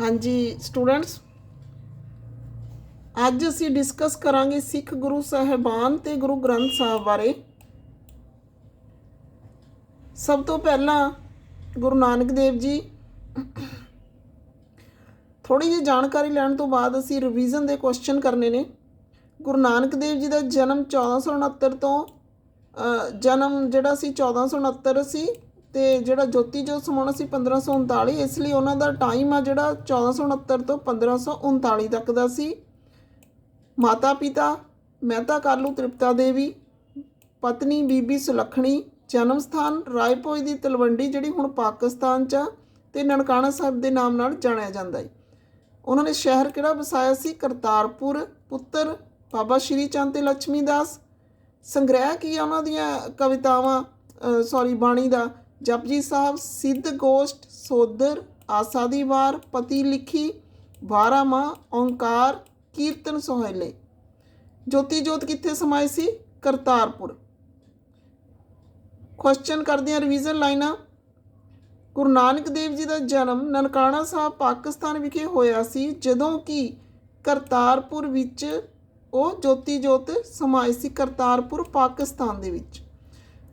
ਹਾਂਜੀ ਸਟੂਡੈਂਟਸ ਅੱਜ ਅਸੀਂ ਡਿਸਕਸ ਕਰਾਂਗੇ ਸਿੱਖ ਗੁਰੂ ਸਾਹਿਬਾਨ ਤੇ ਗੁਰੂ ਗ੍ਰੰਥ ਸਾਹਿਬ ਬਾਰੇ। ਸਭ ਤੋਂ ਪਹਿਲਾਂ ਗੁਰੂ ਨਾਨਕ ਦੇਵ ਜੀ ਥੋੜੀ ਜਿਹੀ ਜਾਣਕਾਰੀ ਲੈਣ ਤੋਂ ਬਾਅਦ ਅਸੀਂ ਰਿਵੀਜ਼ਨ ਦੇ ਕੁਐਸਚਨ ਕਰਨੇ ਨੇ। ਗੁਰੂ ਨਾਨਕ ਦੇਵ ਜੀ ਦਾ ਜਨਮ 1469 ਤੋਂ ਜਨਮ ਜਿਹੜਾ ਸੀ 1469 ਸੀ। ਤੇ ਜਿਹੜਾ ਜੋਤੀ ਜੋਤ ਸਮਾਉਣਾ ਸੀ 1539 ਇਸ ਲਈ ਉਹਨਾਂ ਦਾ ਟਾਈਮ ਆ ਜਿਹੜਾ 1469 ਤੋਂ 1539 ਤੱਕ ਦਾ ਸੀ। ਮਾਤਾ ਪਿਤਾ ਮਹਿਤਾ ਕਾਲੂ ਤ੍ਰਿਪਤਾ ਦੇਵੀ, ਪਤਨੀ ਬੀਬੀ ਸੁਲੱਖਣੀ, ਜਨਮ ਸਥਾਨ ਰਾਏਪੋਈ ਦੀ ਤਲਵੰਡੀ ਜਿਹੜੀ ਹੁਣ ਪਾਕਿਸਤਾਨ 'ਚ ਆ ਤੇ ਨਨਕਾਣਾ ਸਾਹਿਬ ਦੇ ਨਾਮ ਨਾਲ ਜਾਣਿਆ ਜਾਂਦਾ ਹੈ ਉਹਨਾਂ ਨੇ ਸ਼ਹਿਰ ਕਿਹੜਾ ਵਸਾਇਆ ਸੀ? ਕਰਤਾਰਪੁਰ, ਪੁੱਤਰ ਬਾਬਾ ਸ਼੍ਰੀ ਚੰਦ ਤੇ ਲక్ష్ਮੀ ਦਾਸ। ਸੰਗ੍ਰਹਿ ਕੀ ਆ ਉਹਨਾਂ ਦੀਆਂ ਕਵਿਤਾਵਾਂ ਸੌਰੀ ਬਾਣੀ ਦਾ? ਜਪਜੀ ਸਾਹਿਬ, ਸਿੱਧ ਗੋਸ਼ਟ, ਸੋਦਰ, ਆਸਾ ਦੀ ਵਾਰ, ਪਤੀ ਲਿਖੀ, ਬਾਰਾਮਾ, ਓੰਕਾਰ, ਕੀਰਤਨ ਸੋਹਲੇ। ਜੋਤੀ ਜੋਤ ਕਿੱਥੇ ਸਮਾਈ ਸੀ? ਕਰਤਾਰਪੁਰ। ਕੁਐਸਚਨ ਕਰਦੇ ਹਾਂ ਰਿਵੀਜ਼ਨ ਲਾਈਨਾਂ। ਗੁਰੂ ਨਾਨਕ ਦੇਵ ਜੀ ਦਾ ਜਨਮ ਨਨਕਾਣਾ ਸਾਹਿਬ, ਪਾਕਿਸਤਾਨ ਵਿਖੇ ਹੋਇਆ ਸੀ, ਜਦੋਂ ਕਿ ਕਰਤਾਰਪੁਰ ਵਿੱਚ ਉਹ ਜੋਤੀ ਜੋਤ ਸਮਾਏ ਸੀ, ਕਰਤਾਰਪੁਰ, ਪਾਕਿਸਤਾਨ ਦੇ ਵਿੱਚ।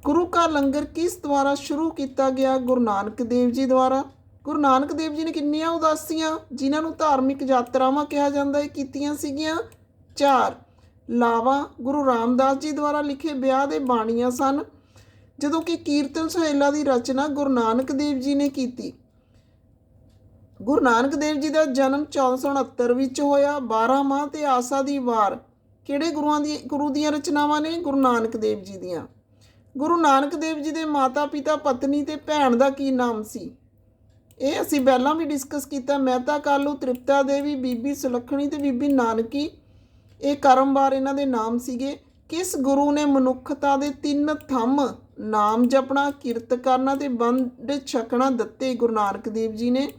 ਗੁਰੂ ਕਾ ਲੰਗਰ ਕਿਸ ਦੁਆਰਾ ਸ਼ੁਰੂ ਕੀਤਾ ਗਿਆ? ਗੁਰੂ ਨਾਨਕ ਦੇਵ ਜੀ ਦੁਆਰਾ। ਗੁਰੂ ਨਾਨਕ ਦੇਵ ਜੀ ਨੇ ਕਿੰਨੀਆਂ ਉਦਾਸੀਆਂ, ਜਿਨ੍ਹਾਂ ਨੂੰ ਧਾਰਮਿਕ ਯਾਤਰਾਵਾਂ ਕਿਹਾ ਜਾਂਦਾ ਹੈ, ਕੀਤੀਆਂ ਸੀਗੀਆਂ? ਚਾਰ, ਲਾਵਾ, ਗੁਰੂ ਰਾਮਦਾਸ ਜੀ ਦੁਆਰਾ ਲਿਖੇ ਵਿਆਹ ਦੇ ਬਾਣੀਆਂ ਸਨ, ਜਦੋਂ ਕਿ ਕੀਰਤਨ ਸੋਹਿਲਾ ਦੀ ਰਚਨਾ ਗੁਰੂ ਨਾਨਕ ਦੇਵ ਜੀ ਨੇ ਕੀਤੀ। ਗੁਰੂ ਨਾਨਕ ਦੇਵ ਜੀ ਦਾ ਜਨਮ 1469 ਵਿੱਚ ਹੋਇਆ 12 ਮਾਹ ਤੇ ਆਸਾ ਦੀ ਵਾਰ। ਕਿਹੜੇ ਗੁਰੂਆਂ ਦੀ, ਗੁਰੂ ਦੀਆਂ ਰਚਨਾਵਾਂ ਨੇ? ਗੁਰੂ ਨਾਨਕ ਦੇਵ ਜੀ ਦੀਆਂ। ਗੁਰੂ ਨਾਨਕ ਦੇਵ ਜੀ ਦੇ ਮਾਤਾ ਪਿਤਾ, ਪਤਨੀ ਤੇ ਭੈਣ ਦਾ ਕੀ ਨਾਮ ਸੀ? ਇਹ ਅਸੀਂ ਪਹਿਲਾਂ ਵੀ ਡਿਸਕਸ ਕੀਤਾ ਮਹਿਤਾ ਕਾਲੂ ਤ੍ਰਿਪਤਾ ਦੇਵੀ, ਬੀਬੀ ਸੁਲੱਖਣੀ ਤੇ ਬੀਬੀ ਨਾਨਕੀ ਇਹ ਕਰਮਵਾਰ ਇਹਨਾਂ ਦੇ ਨਾਮ ਸੀਗੇ। ਕਿਸ ਗੁਰੂ ਨੇ ਮਨੁੱਖਤਾ ਦੇ ਤਿੰਨ ਥੰਮ ਨਾਮ ਜਪਣਾ, ਕਿਰਤ ਕਰਨਾ ਤੇ ਬੰਦ ਛਕਣਾ ਦਿੱਤੇ ਗੁਰੂ ਨਾਨਕ ਦੇਵ ਜੀ ਨੇ?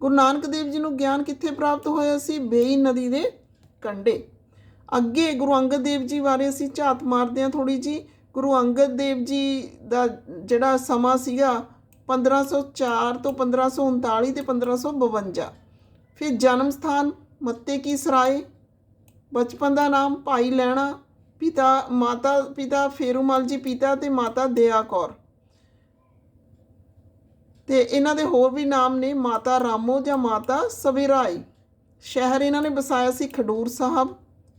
ਗੁਰੂ ਨਾਨਕ ਦੇਵ ਜੀ ਨੂੰ ਗਿਆਨ ਕਿੱਥੇ ਪ੍ਰਾਪਤ ਹੋਇਆ ਸੀ? ਬੇਈ ਨਦੀ ਦੇ ਕੰਢੇ। ਅੱਗੇ ਗੁਰੂ ਅੰਗਦ ਦੇਵ ਜੀ ਬਾਰੇ ਅਸੀਂ ਝਾਤ ਮਾਰਦੇ ਹਾਂ ਥੋੜੀ ਜੀ ਗੁਰੂ ਅੰਗਦ ਦੇਵ ਜੀ ਦਾ ਜਿਹੜਾ ਸਮਾਂ ਸੀਗਾ 1504 ਤੋਂ 1539 ਤੇ 1552 ਫਿਰ ਜਨਮ ਸਥਾਨ ਮੱਤੇ ਕੀ ਸਰਾਏ ਬਚਪਨ ਦਾ ਨਾਮ ਭਾਈ ਲੈਣਾ ਪਿਤਾ ਮਾਤਾ, ਪਿਤਾ ਫੇਰੂਮਲ ਜੀ ਪਿਤਾ ਤੇ ਮਾਤਾ ਦਇਆ ਕੌਰ। ਤੇ ਇਹਨਾਂ ਦੇ ਹੋਰ ਵੀ ਨਾਮ ਨੇ ਮਾਤਾ ਰਾਮੋ ਜਾਂ ਮਾਤਾ ਸਵੇਰਾਈ ਸ਼ਹਿਰ ਇਹਨਾਂ ਨੇ ਵਸਾਇਆ ਸੀ ਖਡੂਰ ਸਾਹਿਬ।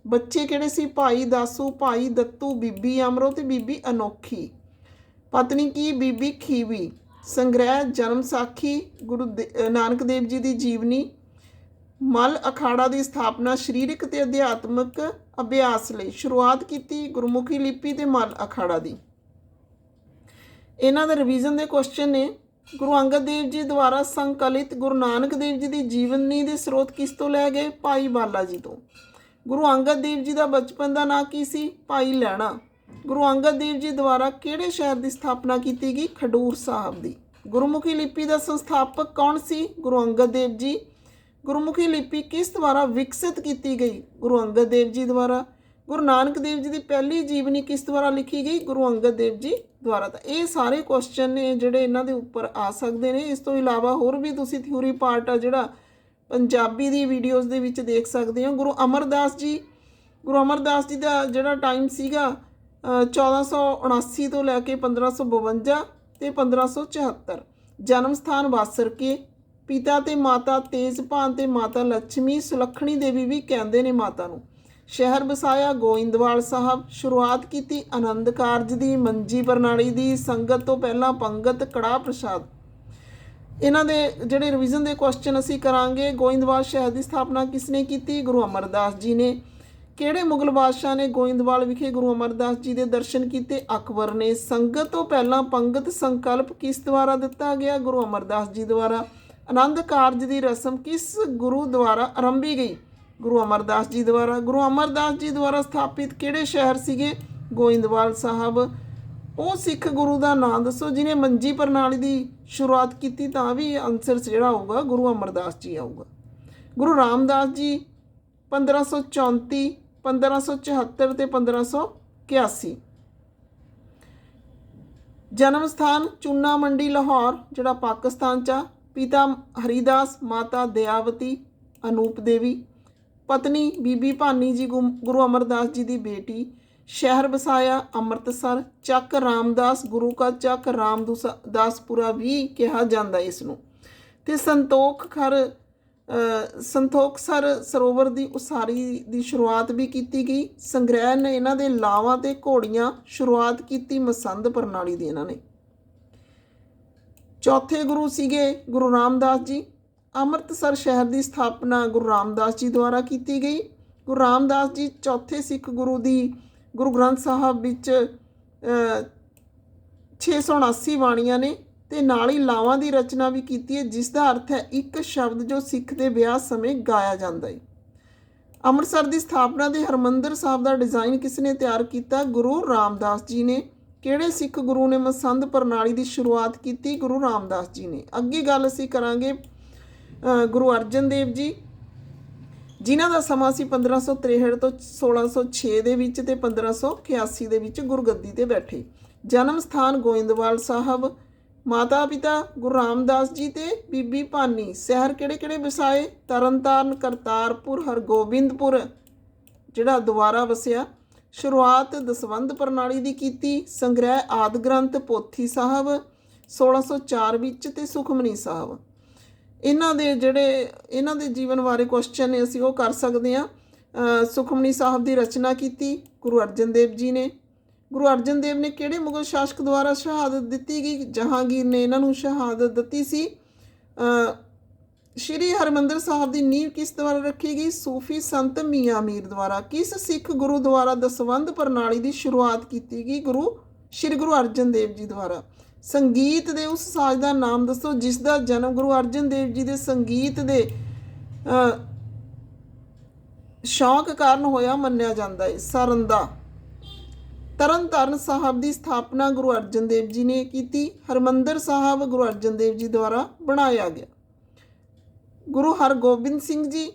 ਬੱਚੇ ਕਿਹੜੇ ਸੀ? ਭਾਈ ਦਾਸੂ, ਭਾਈ ਦੱਤੂ, ਬੀਬੀ ਅਮਰੋ ਤੇ ਬੀਬੀ ਅਨੋਖੀ। ਪਤਨੀ ਕੀ? ਬੀਬੀ ਖੀਵੀ। ਸੰਗ੍ਰਹਿ, ਜਨਮ ਸਾਖੀ, ਗੁਰੂ ਦੇ- ਨਾਨਕ ਦੇਵ ਜੀ ਦੀ ਜੀਵਨੀ। ਮਲ ਅਖਾੜਾ ਦੀ ਸਥਾਪਨਾ, ਸਰੀਰਕ ਤੇ ਅਧਿਆਤਮਿਕ ਅਭਿਆਸ ਲਈ। ਸ਼ੁਰੂਆਤ ਕੀਤੀ ਗੁਰਮੁਖੀ ਲਿਪੀ ਤੇ ਮਲ ਅਖਾੜਾ ਦੀ। ਇਹਨਾਂ ਦੇ ਰਿਵੀਜ਼ਨ ਦੇ ਕੁਐਸਚਨ ਨੇ। ਗੁਰੂ ਅੰਗਦ ਦੇਵ ਜੀ ਦੁਆਰਾ ਸੰਕਲਿਤ ਗੁਰੂ ਨਾਨਕ ਦੇਵ ਜੀ ਦੀ ਜੀਵਨੀ ਦੇ ਸਰੋਤ ਕਿਸ ਤੋਂ ਲੈ ਗਏ? ਭਾਈ ਬਾਲਾ ਜੀ ਤੋਂ। ਗੁਰੂ ਅੰਗਦ ਦੇਵ ਜੀ ਦਾ ਬਚਪਨ ਦਾ ਨਾਂ ਕੀ ਸੀ? ਭਾਈ ਲੈਣਾ। ਗੁਰੂ ਅੰਗਦ ਦੇਵ ਜੀ ਦੁਆਰਾ ਕਿਹੜੇ ਸ਼ਹਿਰ ਦੀ ਸਥਾਪਨਾ ਕੀਤੀ ਗਈ? ਖਡੂਰ ਸਾਹਿਬ ਦੀ। ਗੁਰਮੁਖੀ ਲਿਪੀ ਦਾ ਸੰਸਥਾਪਕ ਕੌਣ ਸੀ? ਗੁਰੂ ਅੰਗਦ ਦੇਵ ਜੀ। ਗੁਰਮੁਖੀ ਲਿਪੀ ਕਿਸ ਦੁਆਰਾ ਵਿਕਸਿਤ ਕੀਤੀ ਗਈ? ਗੁਰੂ ਅੰਗਦ ਦੇਵ ਜੀ ਦੁਆਰਾ। ਗੁਰੂ ਨਾਨਕ ਦੇਵ ਜੀ ਦੀ ਪਹਿਲੀ ਜੀਵਨੀ ਕਿਸ ਦੁਆਰਾ ਲਿਖੀ ਗਈ? ਗੁਰੂ ਅੰਗਦ ਦੇਵ ਜੀ ਦੁਆਰਾ। ਤਾਂ ਇਹ ਸਾਰੇ ਕੁਐਸਚਨ ਨੇ ਜਿਹੜੇ ਇਹਨਾਂ ਦੇ ਉੱਪਰ ਆ ਸਕਦੇ ਨੇ। ਇਸ ਤੋਂ ਇਲਾਵਾ ਹੋਰ ਵੀ ਤੁਸੀਂ ਥਿਊਰੀ ਪਾਰਟ ਆ ਜਿਹੜਾ ਪੰਜਾਬੀ ਦੀ ਵੀਡੀਓਜ਼ ਦੇ ਵਿੱਚ ਦੇਖ ਸਕਦੇ ਹੋ। ਗੁਰੂ ਅਮਰਦਾਸ ਜੀ ਗੁਰੂ ਅਮਰਦਾਸ ਜੀ ਦਾ ਜਿਹੜਾ ਟਾਈਮ ਸੀਗਾ ਅ, 1479 ਤੋਂ ਲੈ ਕੇ 1552 ਤੇ 1574 ਜਨਮ ਸਥਾਨ ਵਾਸਰ ਕੇ ਪਿਤਾ ਤੇ ਮਾਤਾ ਤੇਜਭਾਨ ਤੇ ਮਾਤਾ ਲక్ష్ਮੀ ਸੁਲੱਖਣੀ ਦੇਵੀ ਵੀ ਕਹਿੰਦੇ ਨੇ ਮਾਤਾ ਨੂੰ। ਸ਼ਹਿਰ ਵਸਾਇਆ ਗੋਇੰਦਵਾਲ ਸਾਹਿਬ। ਸ਼ੁਰੂਆਤ ਕੀਤੀ ਆਨੰਦ ਕਾਰਜ ਦੀ ਮੰਜੀ ਪ੍ਰਣਾਲੀ ਦੀ ਸੰਗਤ ਤੋਂ ਪਹਿਲਾਂ ਪੰਗਤ ਕੜਾ ਪ੍ਰਸ਼ਾਦ। ਇਹਨਾਂ ਦੇ ਜਿਹੜੇ ਰਿਵੀਜ਼ਨ ਦੇ ਕੁਐਸਚਨ ਅਸੀਂ ਕਰਾਂਗੇ ਗੋਇੰਦਵਾਲ ਸ਼ਹਿਰ ਦੀ ਸਥਾਪਨਾ ਕਿਸ ਨੇ ਕੀਤੀ? ਗੁਰੂ ਅਮਰਦਾਸ ਜੀ ਨੇ। ਕਿਹੜੇ ਮੁਗਲ ਬਾਦਸ਼ਾਹ ਨੇ ਗੋਇੰਦਵਾਲ ਵਿਖੇ ਗੁਰੂ ਅਮਰਦਾਸ ਜੀ ਦੇ ਦਰਸ਼ਨ ਕੀਤੇ? ਅਕਬਰ ਨੇ। ਸੰਗਤ ਤੋਂ ਪਹਿਲਾਂ ਪੰਗਤ ਸੰਕਲਪ ਕਿਸ ਦੁਆਰਾ ਦਿੱਤਾ ਗਿਆ? ਗੁਰੂ ਅਮਰਦਾਸ ਜੀ ਦੁਆਰਾ। ਆਨੰਦ ਕਾਰਜ ਦੀ ਰਸਮ ਕਿਸ ਗੁਰੂ ਦੁਆਰਾ ਆਰੰਭੀ ਗਈ? ਗੁਰੂ ਅਮਰਦਾਸ ਜੀ ਦੁਆਰਾ। ਗੁਰੂ ਅਮਰਦਾਸ ਜੀ ਦੁਆਰਾ ਸਥਾਪਿਤ ਕਿਹੜੇ ਸ਼ਹਿਰ ਸੀਗੇ? ਗੋਇੰਦਵਾਲ ਸਾਹਿਬ। ਉਹ ਸਿੱਖ ਗੁਰੂ ਦਾ ਨਾਮ ਦੱਸੋ ਜਿਨੇ ਮੰਜੀ ਪ੍ਰਣਾਲੀ ਦੀ ਸ਼ੁਰੂਆਤ ਕੀਤੀ ਤਾਂ ਵੀ ਆਨਸਰ ਜਿਹੜਾ ਆਊਗਾ ਗੁਰੂ ਅਮਰਦਾਸ ਜੀ ਆਊਗਾ। ਗੁਰੂ ਰਾਮਦਾਸ ਜੀ 1534 1574 ਤੇ 1581 ਜਨਮ ਸਥਾਨ ਚੂਨਾ ਮੰਡੀ, ਲਾਹੌਰ, ਜਿਹੜਾ ਪਾਕਿਸਤਾਨ ਚ ਆ। ਪਿਤਾ ਹਰੀਦਾਸ, ਮਾਤਾ ਦਿਆਵਤੀ ਅਨੂਪ ਦੇਵੀ। ਪਤਨੀ ਬੀਬੀ ਭਾਨੀ ਜੀ ਗੁਮ- ਗੁਰੂ ਅਮਰਦਾਸ ਜੀ ਦੀ ਬੇਟੀ। ਸ਼ਹਿਰ ਵਸਾਇਆ, ਅੰਮ੍ਰਿਤਸਰ, ਚੱਕ ਰਾਮਦਾਸ, ਗੁਰੂ ਕਾ ਚੱਕ ਰਾਮਦਾਸਪੁਰਾ ਵੀ ਕਿਹਾ ਜਾਂਦਾ ਇਸ ਨੂੰ। ਤੇ ਸੰਤੋਖ ਖਰ ਸੰਤੋਖ ਸੰਤੋਖਸਰ ਸਰੋਵਰ ਦੀ ਉਸਾਰੀ ਦੀ ਸ਼ੁਰੂਆਤ ਵੀ ਕੀਤੀ ਗਈ। ਸੰਗ੍ਰਹਿ ਨੇ ਇਹਨਾਂ ਦੇ ਲਾਵਾਂ ਤੇ ਘੋੜੀਆਂ ਸ਼ੁਰੂਆਤ ਕੀਤੀ ਮਸੰਦ ਪ੍ਰਣਾਲੀ ਦੀ ਇਹਨਾਂ ਨੇ। ਚੌਥੇ ਗੁਰੂ ਸੀਗੇ ਗੁਰੂ ਰਾਮਦਾਸ ਜੀ। ਅੰਮ੍ਰਿਤਸਰ ਸ਼ਹਿਰ ਦੀ ਸਥਾਪਨਾ ਗੁਰੂ ਰਾਮਦਾਸ ਜੀ ਦੁਆਰਾ ਕੀਤੀ ਗਈ। ਗੁਰੂ ਰਾਮਦਾਸ ਜੀ ਚੌਥੇ ਸਿੱਖ ਗੁਰੂ ਦੀ ਗੁਰੂ ਗ੍ਰੰਥ ਸਾਹਿਬ ਵਿੱਚ ਅ, 679 ਬਾਣੀਆਂ ਨੇ ਤੇ ਨਾਲ ਹੀ ਲਾਵਾਂ ਦੀ ਰਚਨਾ ਵੀ ਕੀਤੀ ਹੈ ਜਿਸ ਦਾ ਅਰਥ ਹੈ ਇੱਕ ਸ਼ਬਦ ਜੋ ਸਿੱਖ ਦੇ ਵਿਆਹ ਸਮੇਂ ਗਾਇਆ ਜਾਂਦਾ ਹੈ। ਅੰਮ੍ਰਿਤਸਰ ਦੀ ਸਥਾਪਨਾ ਦੇ ਹਰਮੰਦਰ ਸਾਹਿਬ ਦਾ ਡਿਜ਼ਾਈਨ ਕਿਸ ਨੇ ਤਿਆਰ ਕੀਤਾ? ਗੁਰੂ ਰਾਮਦਾਸ ਜੀ ਨੇ। ਕਿਹੜੇ ਸਿੱਖ ਗੁਰੂ ਨੇ ਮਸੰਦ ਪ੍ਰਣਾਲੀ ਦੀ ਸ਼ੁਰੂਆਤ ਕੀਤੀ? ਗੁਰੂ ਰਾਮਦਾਸ ਜੀ ਨੇ। ਅੱਗੇ ਗੱਲ ਅਸੀਂ ਕਰਾਂਗੇ ਗੁਰੂ ਅਰਜਨ ਦੇਵ ਜੀ। ਜਿਨ੍ਹਾਂ ਦਾ ਸਮਾਂ ਸੀ 1563 ਤੋਂ 1606 ਦੇ ਵਿੱਚ ਤੇ 1581 ਦੇ ਵਿੱਚ ਗੁਰਗੱਦੀ ਤੇ ਬੈਠੇ। ਜਨਮ ਸਥਾਨ ਗੋਇੰਦਵਾਲ ਸਾਹਿਬ। ਮਾਤਾ ਪਿਤਾ ਗੁਰੂ ਰਾਮਦਾਸ ਜੀ ਤੇ ਬੀਬੀ ਭਾਨੀ। ਸ਼ਹਿਰ ਕਿਹੜੇ ਕਿਹੜੇ ਵਸਾਏ? ਤਰਨਤਾਰਨ, ਕਰਤਾਰਪੁਰ, ਹਰਗੋਬਿੰਦਪੁਰ, ਜਿਹੜਾ ਦੁਬਾਰਾ ਵਸਿਆ। ਸ਼ੁਰੂਆਤ ਦਸਵੰਧ ਪ੍ਰਣਾਲੀ ਦੀ ਕੀਤੀ। ਸੰਗ੍ਰਹਿ ਆਦ ਗ੍ਰੰਥ ਪੋਥੀ ਸਾਹਿਬ। 1604 ਵਿੱਚ ਤੇ ਸੁਖਮਨੀ ਸਾਹਿਬ। ਇਹਨਾਂ ਦੇ ਜਿਹੜੇ, ਇਹਨਾਂ ਦੇ ਜੀਵਨ ਬਾਰੇ ਕੁਐਸਚਨ ਨੇ ਅਸੀਂ ਉਹ ਕਰ ਸਕਦੇ ਹਾਂ। ਸੁਖਮਨੀ ਸਾਹਿਬ ਦੀ ਰਚਨਾ ਕੀਤੀ, ਗੁਰੂ ਅਰਜਨ ਦੇਵ ਜੀ ਨੇ। ਗੁਰੂ ਅਰਜਨ ਦੇਵ ਨੇ ਕਿਹੜੇ ਮੁਗਲ ਸ਼ਾਸਕ ਦੁਆਰਾ ਸ਼ਹਾਦਤ ਦਿੱਤੀ ਗਈ? ਜਹਾਂਗੀਰ ਨੇ ਇਹਨਾਂ ਨੂੰ ਸ਼ਹਾਦਤ ਦਿੱਤੀ ਸੀ। ਸ਼੍ਰੀ ਹਰਮੰਦਰ ਸਾਹਿਬ ਦੀ ਨੀਂਹ ਕਿਸ ਦੁਆਰਾ ਰੱਖੀ ਗਈ? ਸੂਫੀ ਸੰਤ ਮੀਆਂ ਮੀਰ ਦੁਆਰਾ। ਕਿਸ ਸਿੱਖ ਗੁਰੂ ਦੁਆਰਾ ਦਸਵੰਧ ਪ੍ਰਣਾਲੀ ਦੀ ਸ਼ੁਰੂਆਤ ਕੀਤੀ ਗਈ ਗੁਰੂ, ਸ਼੍ਰੀ ਗੁਰੂ ਅਰਜਨ ਦੇਵ ਜੀ ਦੁਆਰਾ? ਸੰਗੀਤ ਦੇ ਉਸ ਸਾਜ਼ ਦਾ ਨਾਮ ਦੱਸੋ, ਜਿਸ ਦਾ ਜਨਮ ਗੁਰੂ ਅਰਜਨ ਦੇਵ ਜੀ ਦੇ ਸੰਗੀਤ ਦੇ ਸ਼ੌਕ ਕਾਰਨ ਹੋਇਆ ਮੰਨਿਆ ਜਾਂਦਾ ਹੈ। ਸਰੰਦਾ ਤਰਨਤਾਰਨ ਸਾਹਿਬ ਦੀ ਸਥਾਪਨਾ ਗੁਰੂ ਅਰਜਨ ਦੇਵ ਜੀ ਨੇ ਕੀਤੀ। ਹਰਮੰਦਰ ਸਾਹਿਬ ਗੁਰੂ ਅਰਜਨ ਦੇਵ ਜੀ ਦੁਆਰਾ ਬਣਾਇਆ ਗਿਆ। ਗੁਰੂ ਹਰਗੋਬਿੰਦ ਸਿੰਘ ਜੀ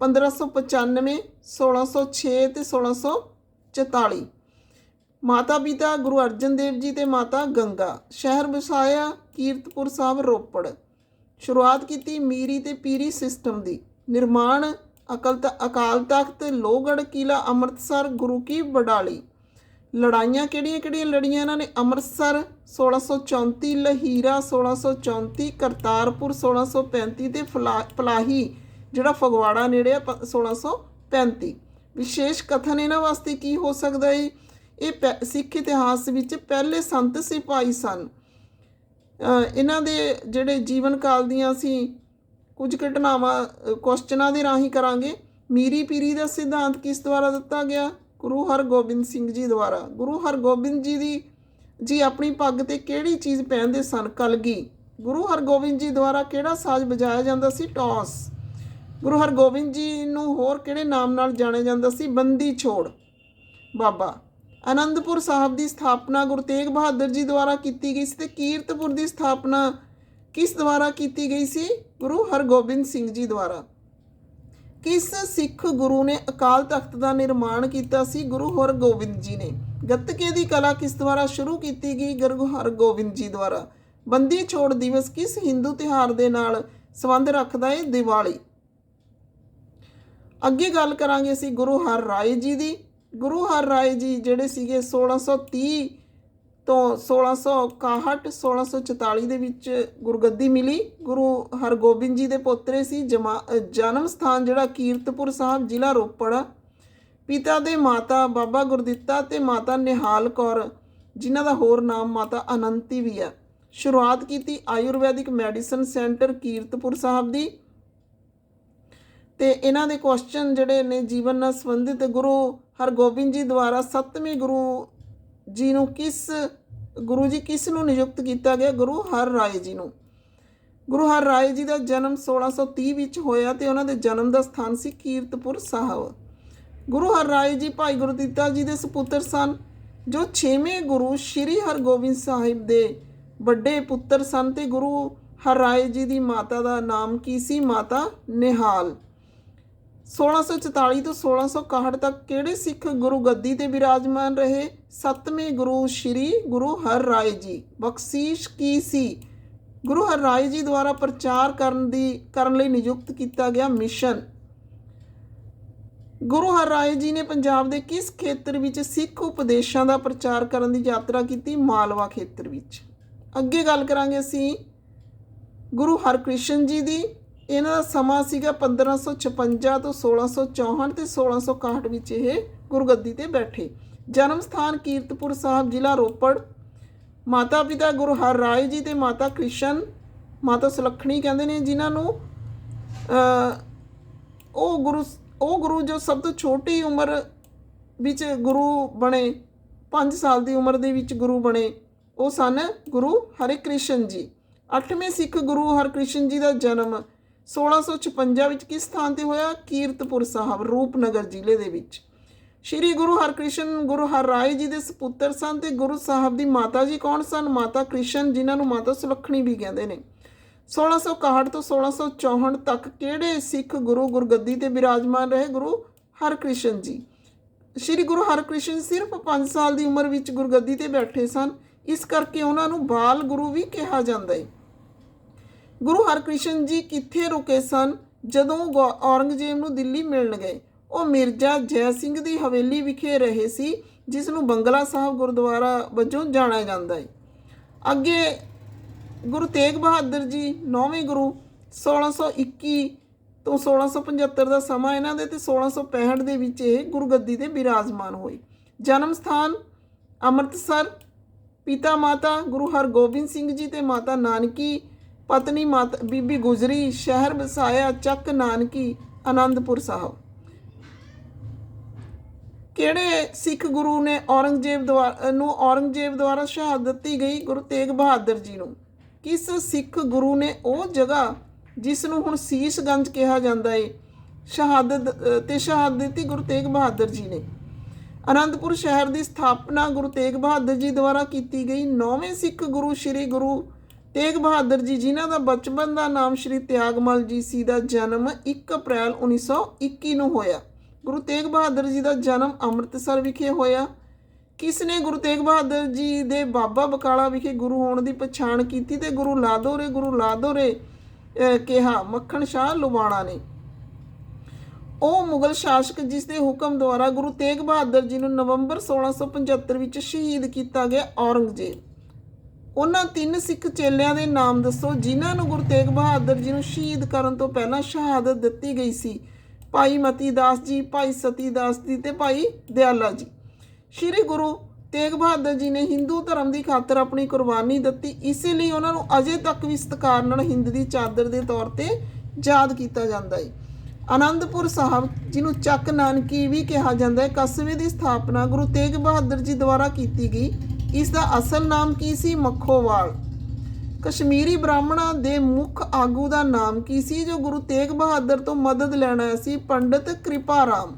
1595 1606 ਤੇ 1644 ਮਾਤਾ ਪਿਤਾ, ਗੁਰੂ ਅਰਜਨ ਦੇਵ ਜੀ ਤੇ ਮਾਤਾ ਗੰਗਾ, ਸ਼ਹਿਰ ਵਸਾਇਆ, ਕੀਰਤਪੁਰ ਸਾਹਿਬ ਰੋਪੜ। ਸ਼ੁਰੂਆਤ ਕੀਤੀ ਮੀਰੀ ਤੇ ਪੀਰੀ ਸਿਸਟਮ ਦੀ। ਨਿਰਮਾਣ, ਅਕਲ ਤ, ਅਕਾਲ ਤਖਤ, ਲੋਹਗੜ੍ਹ ਕਿਲਾ ਅੰਮ੍ਰਿਤਸਰ, ਗੁਰੂ ਕੀ ਬਡਾਲੀ। ਲੜਾਈਆਂ ਕਿਹੜੀਆਂ ਕਿਹੜੀਆਂ ਲੜੀਆਂ ਇਹਨਾਂ ਨੇ? ਅੰਮ੍ਰਿਤਸਰ 1634 ਲਹੀਰਾ 1634 ਕਰਤਾਰਪੁਰ 1635 ਤੇ ਫਲਾ- ਫਲਾਹੀ, ਜਿਹੜਾ ਫਗਵਾੜਾ ਨੇੜੇ ਆ, ਪ- 1635 ਵਿਸ਼ੇਸ਼ ਕਥਨ ਇਹਨਾਂ ਵਾਸਤੇ ਕੀ ਹੋ ਸਕਦਾ ਹੈ ਇਹ ਪੈ- ਸਿੱਖ ਇਤਿਹਾਸ ਵਿੱਚ ਪਹਿਲੇ ਸੰਤ ਸਿਪਾਹੀ ਸਨ। ਇਹਨਾਂ ਦੇ ਜਿਹੜੇ ਜੀਵਨ ਕਾਲ ਦੀਆਂ ਅਸੀਂ ਕੁਝ ਘਟਨਾਵਾਂ ਅ, ਕੁਐਸਚਨਾਂ ਦੇ ਰਾਹੀਂ ਕਰਾਂਗੇ। ਮੀਰੀ ਪੀਰੀ ਦਾ ਸਿਧਾਂਤ ਕਿਸ ਦੁਆਰਾ ਦਿੱਤਾ ਗਿਆ? ਗੁਰੂ ਹਰਗੋਬਿੰਦ ਸਿੰਘ ਜੀ ਦੁਆਰਾ। ਗੁਰੂ ਹਰਗੋਬਿੰਦ ਜੀ ਦੀ ਜੀ ਆਪਣੀ ਪੱਗ ਤੇ ਕਿਹੜੀ ਚੀਜ਼ ਪਹਿਨਦੇ ਸਨ? ਕਲਗੀ। ਗੁਰੂ ਹਰਗੋਬਿੰਦ ਜੀ ਦੁਆਰਾ ਕਿਹੜਾ ਸਾਜ਼ ਵਜਾਇਆ ਜਾਂਦਾ ਸੀ? ਟੌਸ। ਗੁਰੂ ਹਰਗੋਬਿੰਦ ਜੀ ਨੂੰ ਹੋਰ ਕਿਹੜੇ ਨਾਮ ਨਾਲ ਜਾਣਿਆ ਜਾਂਦਾ ਸੀ? ਬੰਦੀ ਛੋੜ। ਬਾਬਾ। ਅਨੰਦਪੁਰ ਸਾਹਿਬ ਦੀ ਸਥਾਪਨਾ ਗੁਰੂ ਤੇਗ ਬਹਾਦਰ ਜੀ ਦੁਆਰਾ ਕੀਤੀ ਗਈ ਸੀ ਤੇ ਕੀਰਤਪੁਰ ਦੀ ਸਥਾਪਨਾ ਕਿਸ ਦੁਆਰਾ ਕੀਤੀ ਗਈ ਸੀ? ਗੁਰੂ ਹਰਗੋਬਿੰਦ ਸਿੰਘ ਜੀ ਦੁਆਰਾ। ਕਿਸ ਸਿੱਖ ਗੁਰੂ ਨੇ ਅਕਾਲ ਤਖਤ ਦਾ ਨਿਰਮਾਣ ਕੀਤਾ ਸੀ? ਗੁਰੂ ਹਰਗੋਬਿੰਦ ਜੀ ਨੇ। ਗੱਤਕੇ ਦੀ ਕਲਾ ਕਿਸ ਦੁਆਰਾ ਸ਼ੁਰੂ ਕੀਤੀ ਗਈ? ਗੁਰੂ ਹਰਗੋਬਿੰਦ ਜੀ ਦੁਆਰਾ। ਬੰਦੀ ਛੋੜ ਦਿਵਸ ਕਿਸ ਹਿੰਦੂ ਤਿਉਹਾਰ ਦੇ ਨਾਲ ਸੰਬੰਧ ਰੱਖਦਾ ਹੈ ਦੀਵਾਲੀ। ਅੱਗੇ ਗੱਲ ਕਰਾਂਗੇ ਅਸੀਂ ਗੁਰੂ ਹਰ ਰਾਏ ਜੀ ਦੀ। ਗੁਰੂ ਹਰ ਰਾਏ ਜੀ ਜਿਹੜੇ ਸੀਗੇ 1630 ਤੋਂ 1661 1644 ਦੇ ਵਿੱਚ ਗੁਰਗੱਦੀ ਮਿਲੀ। ਗੁਰੂ ਹਰਗੋਬਿੰਦ ਜੀ ਦੇ ਪੋਤਰੇ ਸੀ। ਜਮਾ- ਜਨਮ ਸਥਾਨ ਜਿਹੜਾ ਕੀਰਤਪੁਰ ਸਾਹਿਬ, ਜ਼ਿਲ੍ਹਾ ਰੋਪੜ। ਪਿਤਾ ਦੇ ਮਾਤਾ ਬਾਬਾ ਗੁਰਦਿੱਤਾ ਤੇ ਮਾਤਾ ਨਿਹਾਲ ਕੌਰ, ਜਿਨ੍ਹਾਂ ਦਾ ਹੋਰ ਨਾਮ ਮਾਤਾ ਅਨੰਤੀ ਵੀ ਆ ਸ਼ੁਰੂਆਤ ਕੀਤੀ ਆਯੁਰਵੈਦਿਕ ਮੈਡੀਸਨ ਸੈਂਟਰ ਕੀਰਤਪੁਰ ਸਾਹਿਬ ਦੀ। ਤੇ ਇਹਨਾਂ ਦੇ ਕੁਐਸਚਨ ਜਿਹੜੇ ਨੇ ਜੀਵਨ ਨਾਲ ਸੰਬੰਧਿਤ ਗੁਰੂ ਹਰਗੋਬਿੰਦ ਜੀ ਦੁਆਰਾ ਸੱਤਵੇਂ ਗੁਰੂ ਜੀ ਨੂੰ ਕਿਸ, ਗੁਰੂ ਜੀ ਕਿਸ ਨੂੰ ਨਿਯੁਕਤ ਕੀਤਾ ਗਿਆ? ਗੁਰੂ ਹਰ ਰਾਏ ਜੀ ਨੂੰ। ਗੁਰੂ ਹਰ ਰਾਏ ਜੀ ਦਾ ਜਨਮ 1630 ਵਿੱਚ ਹੋਇਆ ਤੇ ਉਹਨਾਂ ਦੇ ਜਨਮ ਦਾ ਸਥਾਨ ਸੀ ਕੀਰਤਪੁਰ ਸਾਹਿਬ। ਗੁਰੂ ਹਰ ਰਾਏ ਜੀ ਭਾਈ ਗੁਰਦਿੱਤਾ ਜੀ ਦੇ ਸੁਪੁੱਤਰ ਸਨ, ਜੋ 6ਵੇਂ ਗੁਰੂ ਸ੍ਰੀ ਹਰਗੋਬਿੰਦ ਸਾਹਿਬ ਦੇ ਵੱਡੇ ਪੁੱਤਰ ਸਨ ਤੇ ਗੁਰੂ ਹਰ ਰਾਏ ਜੀ ਦੀ ਮਾਤਾ ਦਾ ਨਾਮ ਕੀ ਸੀ? ਮਾਤਾ ਨਿਹਾਲ। 1644 ਤੋਂ 1661 ਤੱਕ ਕਿਹੜੇ ਸਿੱਖ ਗੁਰੂ ਗੱਦੀ ਤੇ ਬਿਰਾਜਮਾਨ ਰਹੇ? ਸੱਤਵੇਂ ਗੁਰੂ ਸ੍ਰੀ ਗੁਰੂ ਹਰ ਰਾਏ ਜੀ। ਬਖਸ਼ੀਸ਼ ਕੀ ਸੀ? ਗੁਰੂ ਹਰ ਰਾਏ ਜੀ ਦੁਆਰਾ ਪ੍ਰਚਾਰ ਕਰਨ ਦੀ, ਕਰਨ ਲਈ ਨਿਯੁਕਤ ਕੀਤਾ ਗਿਆ ਮਿਸ਼ਨ। ਗੁਰੂ ਹਰ ਰਾਏ ਜੀ ਨੇ ਪੰਜਾਬ ਦੇ ਕਿਸ ਖੇਤਰ ਵਿੱਚ ਸਿੱਖ ਉਪਦੇਸ਼ਾਂ ਦਾ ਪ੍ਰਚਾਰ ਕਰਨ ਦੀ ਯਾਤਰਾ ਕੀਤੀ? ਮਾਲਵਾ ਖੇਤਰ ਵਿੱਚ। ਅੱਗੇ ਗੱਲ ਕਰਾਂਗੇ ਅਸੀਂ ਗੁਰੂ ਹਰਕ੍ਰਿਸ਼ਨ ਜੀ ਦੀ। ਇਹਨਾਂ ਦਾ ਸਮਾਂ ਸੀਗਾ 1556 ਤੋਂ 1664 ਤੇ 1661 ਵਿੱਚ ਇਹ ਗੁਰਗੱਦੀ ਤੇ ਬੈਠੇ। ਜਨਮ ਸਥਾਨ ਕੀਰਤਪੁਰ ਸਾਹਿਬ, ਜ਼ਿਲ੍ਹਾ ਰੋਪੜ। ਮਾਤਾ ਪਿਤਾ ਗੁਰੂ ਹਰ ਰਾਏ ਜੀ ਤੇ ਮਾਤਾ ਕ੍ਰਿਸ਼ਨ, ਮਾਤਾ ਸੁਲੱਖਣੀ ਕਹਿੰਦੇ ਨੇ ਜਿਨ੍ਹਾਂ ਨੂੰ ਉਹ ਗੁਰੂ ਉਹ ਗੁਰੂ ਜੋ ਸਭ ਤੋਂ ਛੋਟੀ ਉਮਰ ਵਿੱਚ ਗੁਰੂ ਬਣੇ 5 ਸਾਲ ਦੀ ਉਮਰ ਦੇ ਵਿੱਚ ਗੁਰੂ ਬਣੇ, ਉਹ ਸਨ ਗੁਰੂ ਹਰਿਕ੍ਰਿਸ਼ਨ ਜੀ। 8ਵੇਂ ਸਿੱਖ ਗੁਰੂ ਹਰਕ੍ਰਿਸ਼ਨ ਜੀ ਦਾ ਜਨਮ। 1656 ਵਿੱਚ ਕਿਸ ਸਥਾਨ ਤੇ ਹੋਇਆ? ਕੀਰਤਪੁਰ ਸਾਹਿਬ, ਰੂਪਨਗਰ ਜ਼ਿਲ੍ਹੇ ਦੇ ਵਿੱਚ। ਸ਼੍ਰੀ ਗੁਰੂ ਹਰਕ੍ਰਿਸ਼ਨ, ਗੁਰੂ ਹਰਰਾਏ ਜੀ ਦੇ ਸੁਪੁੱਤਰ ਸਨ ਤੇ ਗੁਰੂ ਸਾਹਿਬ ਦੀ ਮਾਤਾ ਜੀ ਕੌਣ ਸਨ? ਮਾਤਾ ਕ੍ਰਿਸ਼ਨ, ਜਿਨ੍ਹਾਂ ਨੂੰ ਮਾਤਾ ਸੁਲੱਖਣੀ ਵੀ ਕਹਿੰਦੇ ਨੇ। 1661 ਤੋਂ 1664 ਤੱਕ ਕਿਹੜੇ ਸਿੱਖ ਗੁਰੂ ਗੁਰਗੱਦੀ ਤੇ ਬਿਰਾਜਮਾਨ ਰਹੇ? ਗੁਰੂ ਹਰਕ੍ਰਿਸ਼ਨ ਜੀ। ਸ਼੍ਰੀ ਗੁਰੂ ਹਰਕ੍ਰਿਸ਼ਨ ਸਿਰਫ 5 ਸਾਲ ਦੀ ਉਮਰ ਵਿੱਚ ਗੁਰਗੱਦੀ ਤੇ ਬੈਠੇ ਸਨ। ਇਸ ਕਰਕੇ ਉਹਨਾਂ ਨੂੰ ਬਾਲ ਗੁਰੂ ਵੀ ਕਿਹਾ ਜਾਂਦਾ ਹੈ ਗੁਰੂ ਹਰਕ੍ਰਿਸ਼ਨ ਜੀ ਕਿੱਥੇ ਰੁਕੇ ਸਨ? ਜਦੋਂ ਗੌ- ਔਰੰਗਜ਼ੇਬ ਨੂੰ ਦਿੱਲੀ ਮਿਲਣ ਗਏ। ਉਹ ਮਿਰਜ਼ਾ ਜੈ ਸਿੰਘ ਦੀ ਹਵੇਲੀ ਵਿਖੇ ਰਹੇ ਸੀ, ਜਿਸ ਨੂੰ ਬੰਗਲਾ ਸਾਹਿਬ ਗੁਰਦੁਆਰਾ ਵਜੋਂ ਜਾਣਿਆ ਜਾਂਦਾ ਹੈ। ਅੱਗੇ ਗੁਰੂ ਤੇਗ ਬਹਾਦਰ ਜੀ ਨੌਵੇਂ ਗੁਰੂ 1621 ਤੋਂ 1675 ਦਾ ਸਮਾਂ ਇਹਨਾਂ ਦੇ ਤੇ 1665 ਦੇ ਵਿੱਚ ਇਹ ਗੁਰਗੱਦੀ ਦੇ ਬਿਰਾਜਮਾਨ ਹੋਏ। ਜਨਮ ਸਥਾਨ ਅੰਮ੍ਰਿਤਸਰ, ਪਿਤਾ ਮਾਤਾ ਗੁਰੂ ਹਰਗੋਬਿੰਦ ਸਿੰਘ ਜੀ ਤੇ ਮਾਤਾ ਨਾਨਕੀ ਪਤਨੀ ਮਾਤਾ ਬੀਬੀ ਗੁਜਰੀ ਸ਼ਹਿਰ ਵਸਾਇਆ ਚੱਕ ਨਾਨਕੀ ਆਨੰਦਪੁਰ ਸਾਹਿਬ। ਕਿਹੜੇ ਸਿੱਖ ਗੁਰੂ ਨੇ ਔਰੰਗਜ਼ੇਬ ਦੁਆਰਾ ਨੂੰ ਔਰੰਗਜ਼ੇਬ ਦੁਆਰਾ ਸ਼ਹਾਦਤ ਦਿੱਤੀ ਗਈ? ਗੁਰੂ ਤੇਗ ਬਹਾਦਰ ਜੀ ਨੂੰ। ਕਿਸ ਸਿੱਖ ਗੁਰੂ ਨੇ ਉਹ ਜਗ੍ਹਾ ਜਿਸ ਨੂੰ ਹੁਣ ਸੀਸਗੰਜ ਕਿਹਾ ਜਾਂਦਾ ਏ ਸ਼ਹਾਦਤ ਅ, ਤੇ ਸ਼ਹਾਦਤ ਦਿੱਤੀ ਗੁਰੂ ਤੇਗ ਬਹਾਦਰ ਜੀ ਨੇ? ਅਨੰਦਪੁਰ ਸ਼ਹਿਰ ਦੀ ਸਥਾਪਨਾ ਗੁਰੂ ਤੇਗ ਬਹਾਦਰ ਜੀ ਦੁਆਰਾ ਕੀਤੀ ਗਈ। ਨੌਵੇਂ ਸਿੱਖ ਗੁਰੂ ਸ੍ਰੀ ਗੁਰੂ ਤੇਗ ਬਹਾਦਰ ਜੀ, ਜਿਨ੍ਹਾਂ ਦਾ ਬਚਪਨ ਦਾ ਨਾਮ ਸ੍ਰੀ ਤਿਆਗਮਲ ਜੀ ਸੀ, ਦਾ ਜਨਮ 1 ਅਪ੍ਰੈਲ 1921 ਨੂੰ ਹੋਇਆ। ਗੁਰੂ ਤੇਗ ਬਹਾਦਰ ਜੀ ਦਾ ਜਨਮ ਅੰਮ੍ਰਿਤਸਰ ਵਿਖੇ ਹੋਇਆ। ਕਿਸ ਨੇ ਗੁਰੂ ਤੇਗ ਬਹਾਦਰ ਜੀ ਦੇ ਬਾਬਾ ਬਕਾਲਾ ਵਿਖੇ ਗੁਰੂ ਹੋਣ ਦੀ ਪਛਾਣ ਕੀਤੀ ਤੇ ਗੁਰੂ ਲਾਦੋਰੇ ਗੁਰੂ ਲਾਦੋਰੇ ਕਿਹਾ, ਮੱਖਣ ਸ਼ਾਹ ਲੁਬਾਣਾ ਨੇ। ਉਹ ਮੁਗਲ ਸ਼ਾਸਕ ਜਿਸ ਦੇ ਹੁਕਮ ਦੁਆਰਾ ਗੁਰੂ ਤੇਗ ਬਹਾਦਰ ਜੀ ਨੂੰ ਨਵੰਬਰ 1675 ਵਿੱਚ ਸ਼ਹੀਦ ਕੀਤਾ ਗਿਆ ਔਰੰਗਜ਼ੇਬ। ਉਹਨਾਂ ਤਿੰਨ ਸਿੱਖ ਚੇਲਿਆਂ ਦੇ ਨਾਮ ਦੱਸੋ, ਜਿਨ੍ਹਾਂ ਨੂੰ ਗੁਰੂ ਤੇਗ ਬਹਾਦਰ ਜੀ ਨੂੰ ਸ਼ਹੀਦ ਕਰਨ ਤੋਂ ਪਹਿਲਾਂ ਸ਼ਹਾਦਤ ਦਿੱਤੀ ਗਈ ਸੀ। ਭਾਈ ਮਤੀ ਦਾਸ ਜੀ, ਭਾਈ ਸਤੀ ਦਾਸ ਜੀ ਤੇ ਭਾਈ ਦਿਆਲਾ ਜੀ। ਸ਼੍ਰੀ ਗੁਰੂ ਤੇਗ ਬਹਾਦਰ ਜੀ ਨੇ ਹਿੰਦੂ ਧਰਮ ਦੀ ਖਾਤਰ ਆਪਣੀ ਕੁਰਬਾਨੀ ਦਿੱਤੀ। ਇਸੇ ਲਈ ਉਹਨਾਂ ਨੂੰ ਅਜੇ ਤੱਕ ਵੀ ਸਤਿਕਾਰ ਨਾਲ ਹਿੰਦ ਦੀ ਚਾਦਰ ਦੇ ਤੌਰ ਤੇ ਯਾਦ ਕੀਤਾ ਜਾਂਦਾ ਹੈ। ਆਨੰਦਪੁਰ ਸਾਹਿਬ, ਜਿਹਨੂੰ ਚੱਕ ਨਾਨਕੀ ਵੀ ਕਿਹਾ ਜਾਂਦਾ ਹੈ, ਕਸਬੇ ਦੀ ਸਥਾਪਨਾ ਗੁਰੂ ਤੇਗ ਬਹਾਦਰ ਜੀ ਦੁਆਰਾ ਕੀਤੀ ਗਈ। ਇਸ ਦਾ ਅਸਲ ਨਾਮ ਕੀ ਸੀ? ਮੱਖੋਵਾਲ। ਕਸ਼ਮੀਰੀ ਬ੍ਰਾਹਮਣਾਂ ਦੇ ਮੁੱਖ ਆਗੂ ਦਾ ਨਾਮ ਕੀ ਸੀ, ਜੋ ਗੁਰੂ ਤੇਗ ਬਹਾਦਰ ਤੋਂ ਮਦਦ ਲੈਣਾ ਸੀ? ਪੰਡਿਤ ਕਿਰਪਾਰਾਮ।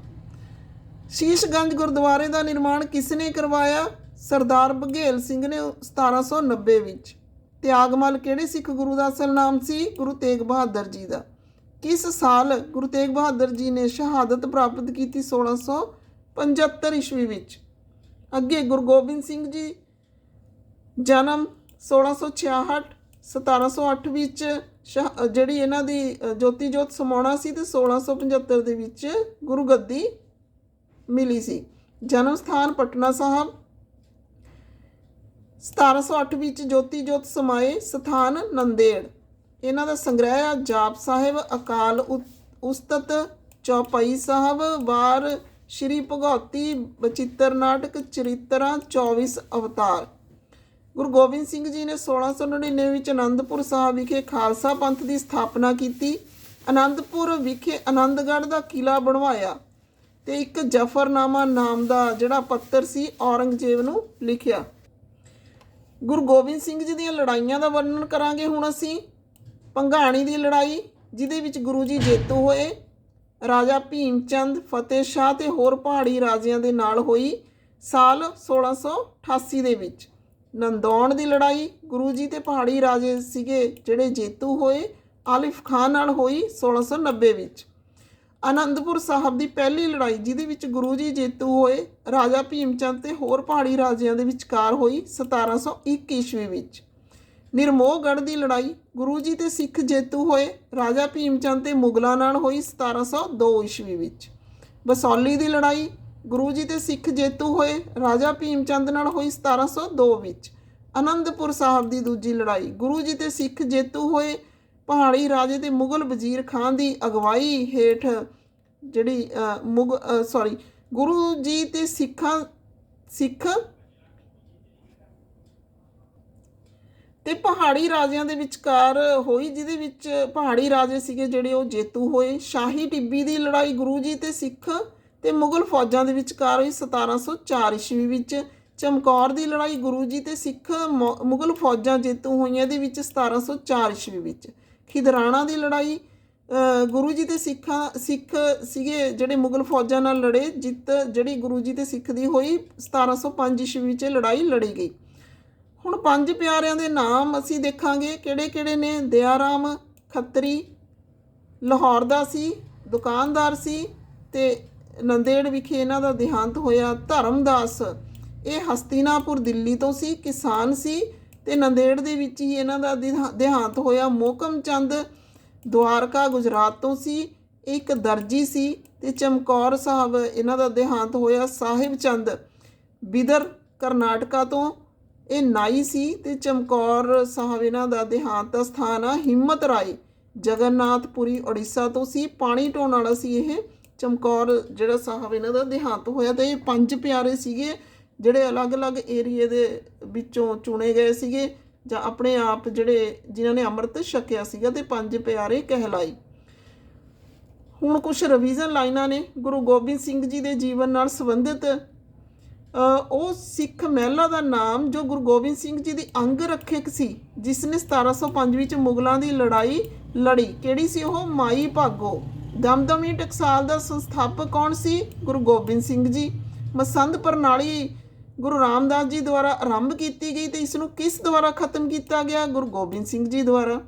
ਸ਼ੀਸ਼ਗੰਜ ਗੁਰਦੁਆਰੇ ਦਾ ਨਿਰਮਾਣ ਕਿਸ ਨੇ ਕਰਵਾਇਆ? ਸਰਦਾਰ ਬਘੇਲ ਸਿੰਘ ਨੇ 1790 ਵਿੱਚ। ਤਿਆਗਮਲ ਕਿਹੜੇ ਸਿੱਖ ਗੁਰੂ ਦਾ ਅਸਲ ਨਾਮ ਸੀ? ਗੁਰੂ ਤੇਗ ਬਹਾਦਰ ਜੀ ਦਾ। ਕਿਸ ਸਾਲ ਗੁਰੂ ਤੇਗ ਬਹਾਦਰ ਜੀ ਨੇ ਸ਼ਹਾਦਤ ਪ੍ਰਾਪਤ ਕੀਤੀ? 1675 ਈਸਵੀ ਵਿੱਚ। ਅੱਗੇ ਗੁਰੂ ਗੋਬਿੰਦ ਸਿੰਘ ਜੀ ਜਨਮ 1666 1708 ਵਿੱਚ ਸ਼ਹ- ਜਿਹੜੀ ਇਹਨਾਂ ਦੀ ਜੋਤੀ ਜੋਤ ਸਮਾਉਣਾ ਸੀ ਤੇ 1675 ਦੇ ਵਿੱਚ ਗੁਰੂ ਗੱਦੀ ਮਿਲੀ ਸੀ। ਜਨਮ ਸਥਾਨ ਪਟਨਾ ਸਾਹਿਬ। 1708 ਵਿੱਚ ਜੋਤੀ ਜੋਤ ਸਮਾਏ ਸਥਾਨ ਨੰਦੇੜ। ਇਹਨਾਂ ਦਾ ਸੰਗ੍ਰਹਿ ਆ ਜਾਪ ਸਾਹਿਬ, ਅਕਾਲ ਉਤ- ਉਸਤਤ ਚੌਪਈ ਸਾਹਿਬ, ਵਾਰ ਸ਼੍ਰੀ ਭਗਉਤੀ ਬਚਿੱਤਰ ਨਾਟਕ, ਚਰਿਤਰਾਂ 24 ਅਵਤਾਰ। ਗੁਰੂ ਗੋਬਿੰਦ ਸਿੰਘ ਜੀ ਨੇ 1699 ਵਿੱਚ ਅਨੰਦਪੁਰ ਸਾਹਿਬ ਵਿਖੇ ਖਾਲਸਾ ਪੰਥ ਦੀ ਸਥਾਪਨਾ ਕੀਤੀ। ਅਨੰਦਪੁਰ ਵਿਖੇ ਆਨੰਦਗੜ੍ਹ ਦਾ ਕਿਲਾ ਬਣਵਾਇਆ ਤੇ ਇੱਕ ਜਫਰਨਾਮਾ ਨਾਮ ਦਾ ਜਿਹੜਾ ਪੱਤਰ ਸੀ ਔਰੰਗਜ਼ੇਬ ਨੂੰ ਲਿਖਿਆ। ਗੁਰੂ ਗੋਬਿੰਦ ਸਿੰਘ ਜੀ ਦੀਆਂ ਲੜਾਈਆਂ ਦਾ ਵਰਣਨ ਕਰਾਂਗੇ ਹੁਣ ਅਸੀਂ। ਪੰਘਾਣੀ ਦੀ ਲੜਾਈ, ਜਿਹਦੇ ਵਿੱਚ ਗੁਰੂ ਜੀ ਜੇਤੂ ਹੋਏ। ਰਾਜਾ ਭੀਮ ਚੰਦ ਫਤਿਹ ਸ਼ਾਹ ਤੇ ਹੋਰ ਪਹਾੜੀ ਰਾਜਿਆਂ ਦੇ ਨਾਲ ਹੋਈ ਸਾਲ 1688 ਦੇ ਵਿੱਚ। ਨੰਦੌਣ ਦੀ ਲੜਾਈ, ਗੁਰੂ ਜੀ ਤੇ ਪਹਾੜੀ ਰਾਜੇ ਸੀਗੇ ਜਿਹੜੇ ਜੇਤੂ ਹੋਏ, ਆਲਿਫ ਖਾਨ ਨਾਲ ਹੋਈ 1690 ਵਿੱਚ। ਆਨੰਦਪੁਰ ਸਾਹਿਬ ਦੀ ਪਹਿਲੀ ਲੜਾਈ, ਜਿਹਦੇ ਵਿੱਚ ਗੁਰੂ ਜੀ ਜੇਤੂ ਹੋਏ, ਰਾਜਾ ਭੀਮ ਚੰਦ ਤੇ ਹੋਰ ਪਹਾੜੀ ਰਾਜਿਆਂ ਦੇ ਵਿਚਕਾਰ ਹੋਈ 1701 ਈਸਵੀ ਵਿੱਚ। ਨਿਰਮੋਹਗੜ੍ਹ ਦੀ ਲੜਾਈ, ਗੁਰੂ ਜੀ ਤੇ ਸਿੱਖ ਜੇਤੂ ਹੋਏ, ਰਾਜਾ ਭੀਮ ਚੰਦ ਤੇ ਮੁਗਲਾਂ ਨਾਲ ਹੋਈ 1702 ਈਸਵੀ ਵਿੱਚ। ਬਸੌਲੀ ਦੀ ਲੜਾਈ ਗੁਰੂ ਜੀ ਤੇ ਸਿੱਖ ਜੇਤੂ ਹੋਏ ਰਾਜਾ ਭੀਮ ਚੰਦ ਨਾਲ ਹੋਈ 1702 ਵਿੱਚ। ਅਨੰਦਪੁਰ ਸਾਹਿਬ ਦੀ ਦੂਜੀ ਲੜਾਈ। ਗੁਰੂ ਜੀ ਤੇ ਸਿੱਖ ਜੇਤੂ ਹੋਏ ਪਹਾੜੀ ਰਾਜੇ ਤੇ ਮੁਗਲ ਵਜ਼ੀਰ ਖਾਨ ਦੀ ਅਗਵਾਈ ਹੇਠ ਜਿਹੜੀ ਮੁਗ ਸੌਰੀ ਗੁਰੂ ਜੀ ਤੇ ਸਿੱਖਾਂ, ਸਿੱਖ ਤੇ ਪਹਾੜੀ ਰਾਜਿਆਂ ਦੇ ਵਿਚਕਾਰ ਹੋਈ, ਜਿਹਦੇ ਵਿੱਚ ਪਹਾੜੀ ਰਾਜੇ ਸੀਗੇ ਜਿਹੜੇ ਉਹ ਜੇਤੂ ਹੋਏ। ਸ਼ਾਹੀ ਟਿੱਬੀ ਦੀ ਲੜਾਈ ਗੁਰੂ ਜੀ ਤੇ ਸਿੱਖ ਤੇ ਮੁਗਲ ਫੌਜਾਂ ਦੇ ਵਿਚਕਾਰ ਹੋਈ 1704 ਈਸਵੀ ਵਿੱਚ ਚਮਕੌਰ ਦੀ ਲੜਾਈ ਗੁਰੂ ਜੀ ਤੇ ਸਿੱਖ ਮੁ- ਮੁਗਲ ਫੌਜਾਂ ਜੇਤੂ ਹੋਈਆਂ ਦੇ ਵਿੱਚ 1704 ਈਸਵੀ ਵਿੱਚ। ਖਿਦਰਾਣਾ ਦੀ ਲੜਾਈ ਗੁਰੂ ਜੀ ਤੇ ਸਿੱਖਾਂ, ਸਿੱਖ ਸੀਗੇ ਜਿਹੜੇ ਮੁਗਲ ਫੌਜਾਂ ਨਾਲ ਲੜੇ, ਜਿੱਤ ਜਿਹੜੀ ਗੁਰੂ ਜੀ ਤੇ ਸਿੱਖ ਦੀ ਹੋਈ 1705 ਈਸਵੀ ਵਿੱਚ ਇਹ ਲੜਾਈ ਲੜੀ ਗਈ। ਹੁਣ ਪੰਜ ਪਿਆਰਿਆਂ ਦੇ ਨਾਮ ਅਸੀਂ ਦੇਖਾਂਗੇ ਕਿਹੜੇ ਕਿਹੜੇ ਨੇ? ਦਿਆਰਾਮ, ਖੱਤਰੀ, ਲਾਹੌਰ ਦਾ ਸੀ, ਦੁਕਾਨਦਾਰ ਸੀ ਤੇ ਨੰਦੇੜ ਵਿਖੇ ਇਹਨਾਂ ਦਾ ਦੇਹਾਂਤ ਹੋਇਆ। ਧਰਮਦਾਸ, ਇਹ ਹਸਤੀਨਾਪੁਰ ਦਿੱਲੀ ਤੋਂ ਸੀ, ਕਿਸਾਨ ਸੀ ਤੇ ਨੰਦੇੜ ਦੇ ਵਿੱਚ ਹੀ ਇਹਨਾਂ ਦਾ ਦੇਹਾ- ਦੇਹਾਂਤ ਹੋਇਆ। ਮੋਕਮ ਚੰਦ ਦੁਆਰਕਾ ਗੁਜਰਾਤ ਤੋਂ ਸੀ, ਇਹ ਇੱਕ ਦਰਜੀ ਸੀ ਤੇ ਚਮਕੌਰ ਸਾਹਿਬ ਇਹਨਾਂ ਦਾ ਦੇਹਾਂਤ ਹੋਇਆ। ਸਾਹਿਬ ਚੰਦ ਬਿਦਰ ਕਰਨਾਟਕਾ ਤੋਂ, ਇਹ ਨਾਈ ਸੀ ਤੇ ਚਮਕੌਰ ਸਾਹਿਬ ਇਹਨਾਂ ਦਾ ਦੇਹਾਂਤ ਦਾ ਸਥਾਨ ਆ। ਹਿੰਮਤ ਰਾਏ ਜਗਨਨਾਥਪੁਰੀ, ਉੜੀਸਾ ਤੋਂ ਸੀ। ਪਾਣੀ ਢੋਣ ਵਾਲਾ ਸੀ ਇਹ। ਚਮਕੌਰ ਜਿਹੜਾ ਸਾਹਿਬ ਇਹਨਾਂ ਦਾ ਦੇਹਾਂਤ ਹੋਇਆ ਤੇ ਇਹ ਪੰਜ ਪਿਆਰੇ ਸੀਗੇ, ਜਿਹੜੇ ਅਲੱਗ-ਅਲੱਗ ਏਰੀਏ ਦੇ ਵਿੱਚੋਂ ਚੁਣੇ ਗਏ ਸੀਗੇ ਜਾਂ ਆਪਣੇ ਆਪ ਜਿਹੜੇ ਜਿਨ੍ਹਾਂ ਨੇ ਅੰਮ੍ਰਿਤ ਛਕਿਆ ਸੀਗਾ ਤੇ ਪੰਜ ਪਿਆਰੇ ਕਹਿਲਾਈ ਹੁਣ ਕੁਝ ਰਿਵੀਜ਼ਨ ਲਾਈਨਾਂ ਨੇ, ਗੁਰੂ ਗੋਬਿੰਦ ਸਿੰਘ ਜੀ ਦੇ ਜੀਵਨ ਨਾਲ ਸੰਬੰਧਿਤ। ਉਹ ਸਿੱਖ ਮਹਿਲਾ ਦਾ ਨਾਮ ਜੋ ਗੁਰੂ ਗੋਬਿੰਦ ਸਿੰਘ ਜੀ ਦੀ ਅੰਗ ਰੱਖਿਅਕ ਸੀ, ਜਿਸ ਨੇ 1705 ਵਿੱਚ ਮੁਗਲਾਂ ਦੀ ਲੜਾਈ ਲੜੀ, ਕਿਹੜੀ ਸੀ ਉਹ? ਮਾਈ ਭਾਗੋ। ਦਮਦਮੀ ਟਕਸਾਲ ਦਾ ਸੰਸਥਾਪਕ ਕੌਣ ਸੀ? ਗੁਰੂ ਗੋਬਿੰਦ ਸਿੰਘ ਜੀ। ਮਸੰਦ ਪ੍ਰਣਾਲੀ ਗੁਰੂ ਰਾਮਦਾਸ ਜੀ ਦੁਆਰਾ ਆਰੰਭ ਕੀਤੀ ਗਈ ਤੇ ਇਸ ਨੂੰ ਕਿਸ ਦੁਆਰਾ ਖਤਮ ਕੀਤਾ ਗਿਆ? ਗੁਰੂ ਗੋਬਿੰਦ ਸਿੰਘ ਜੀ ਦੁਆਰਾ।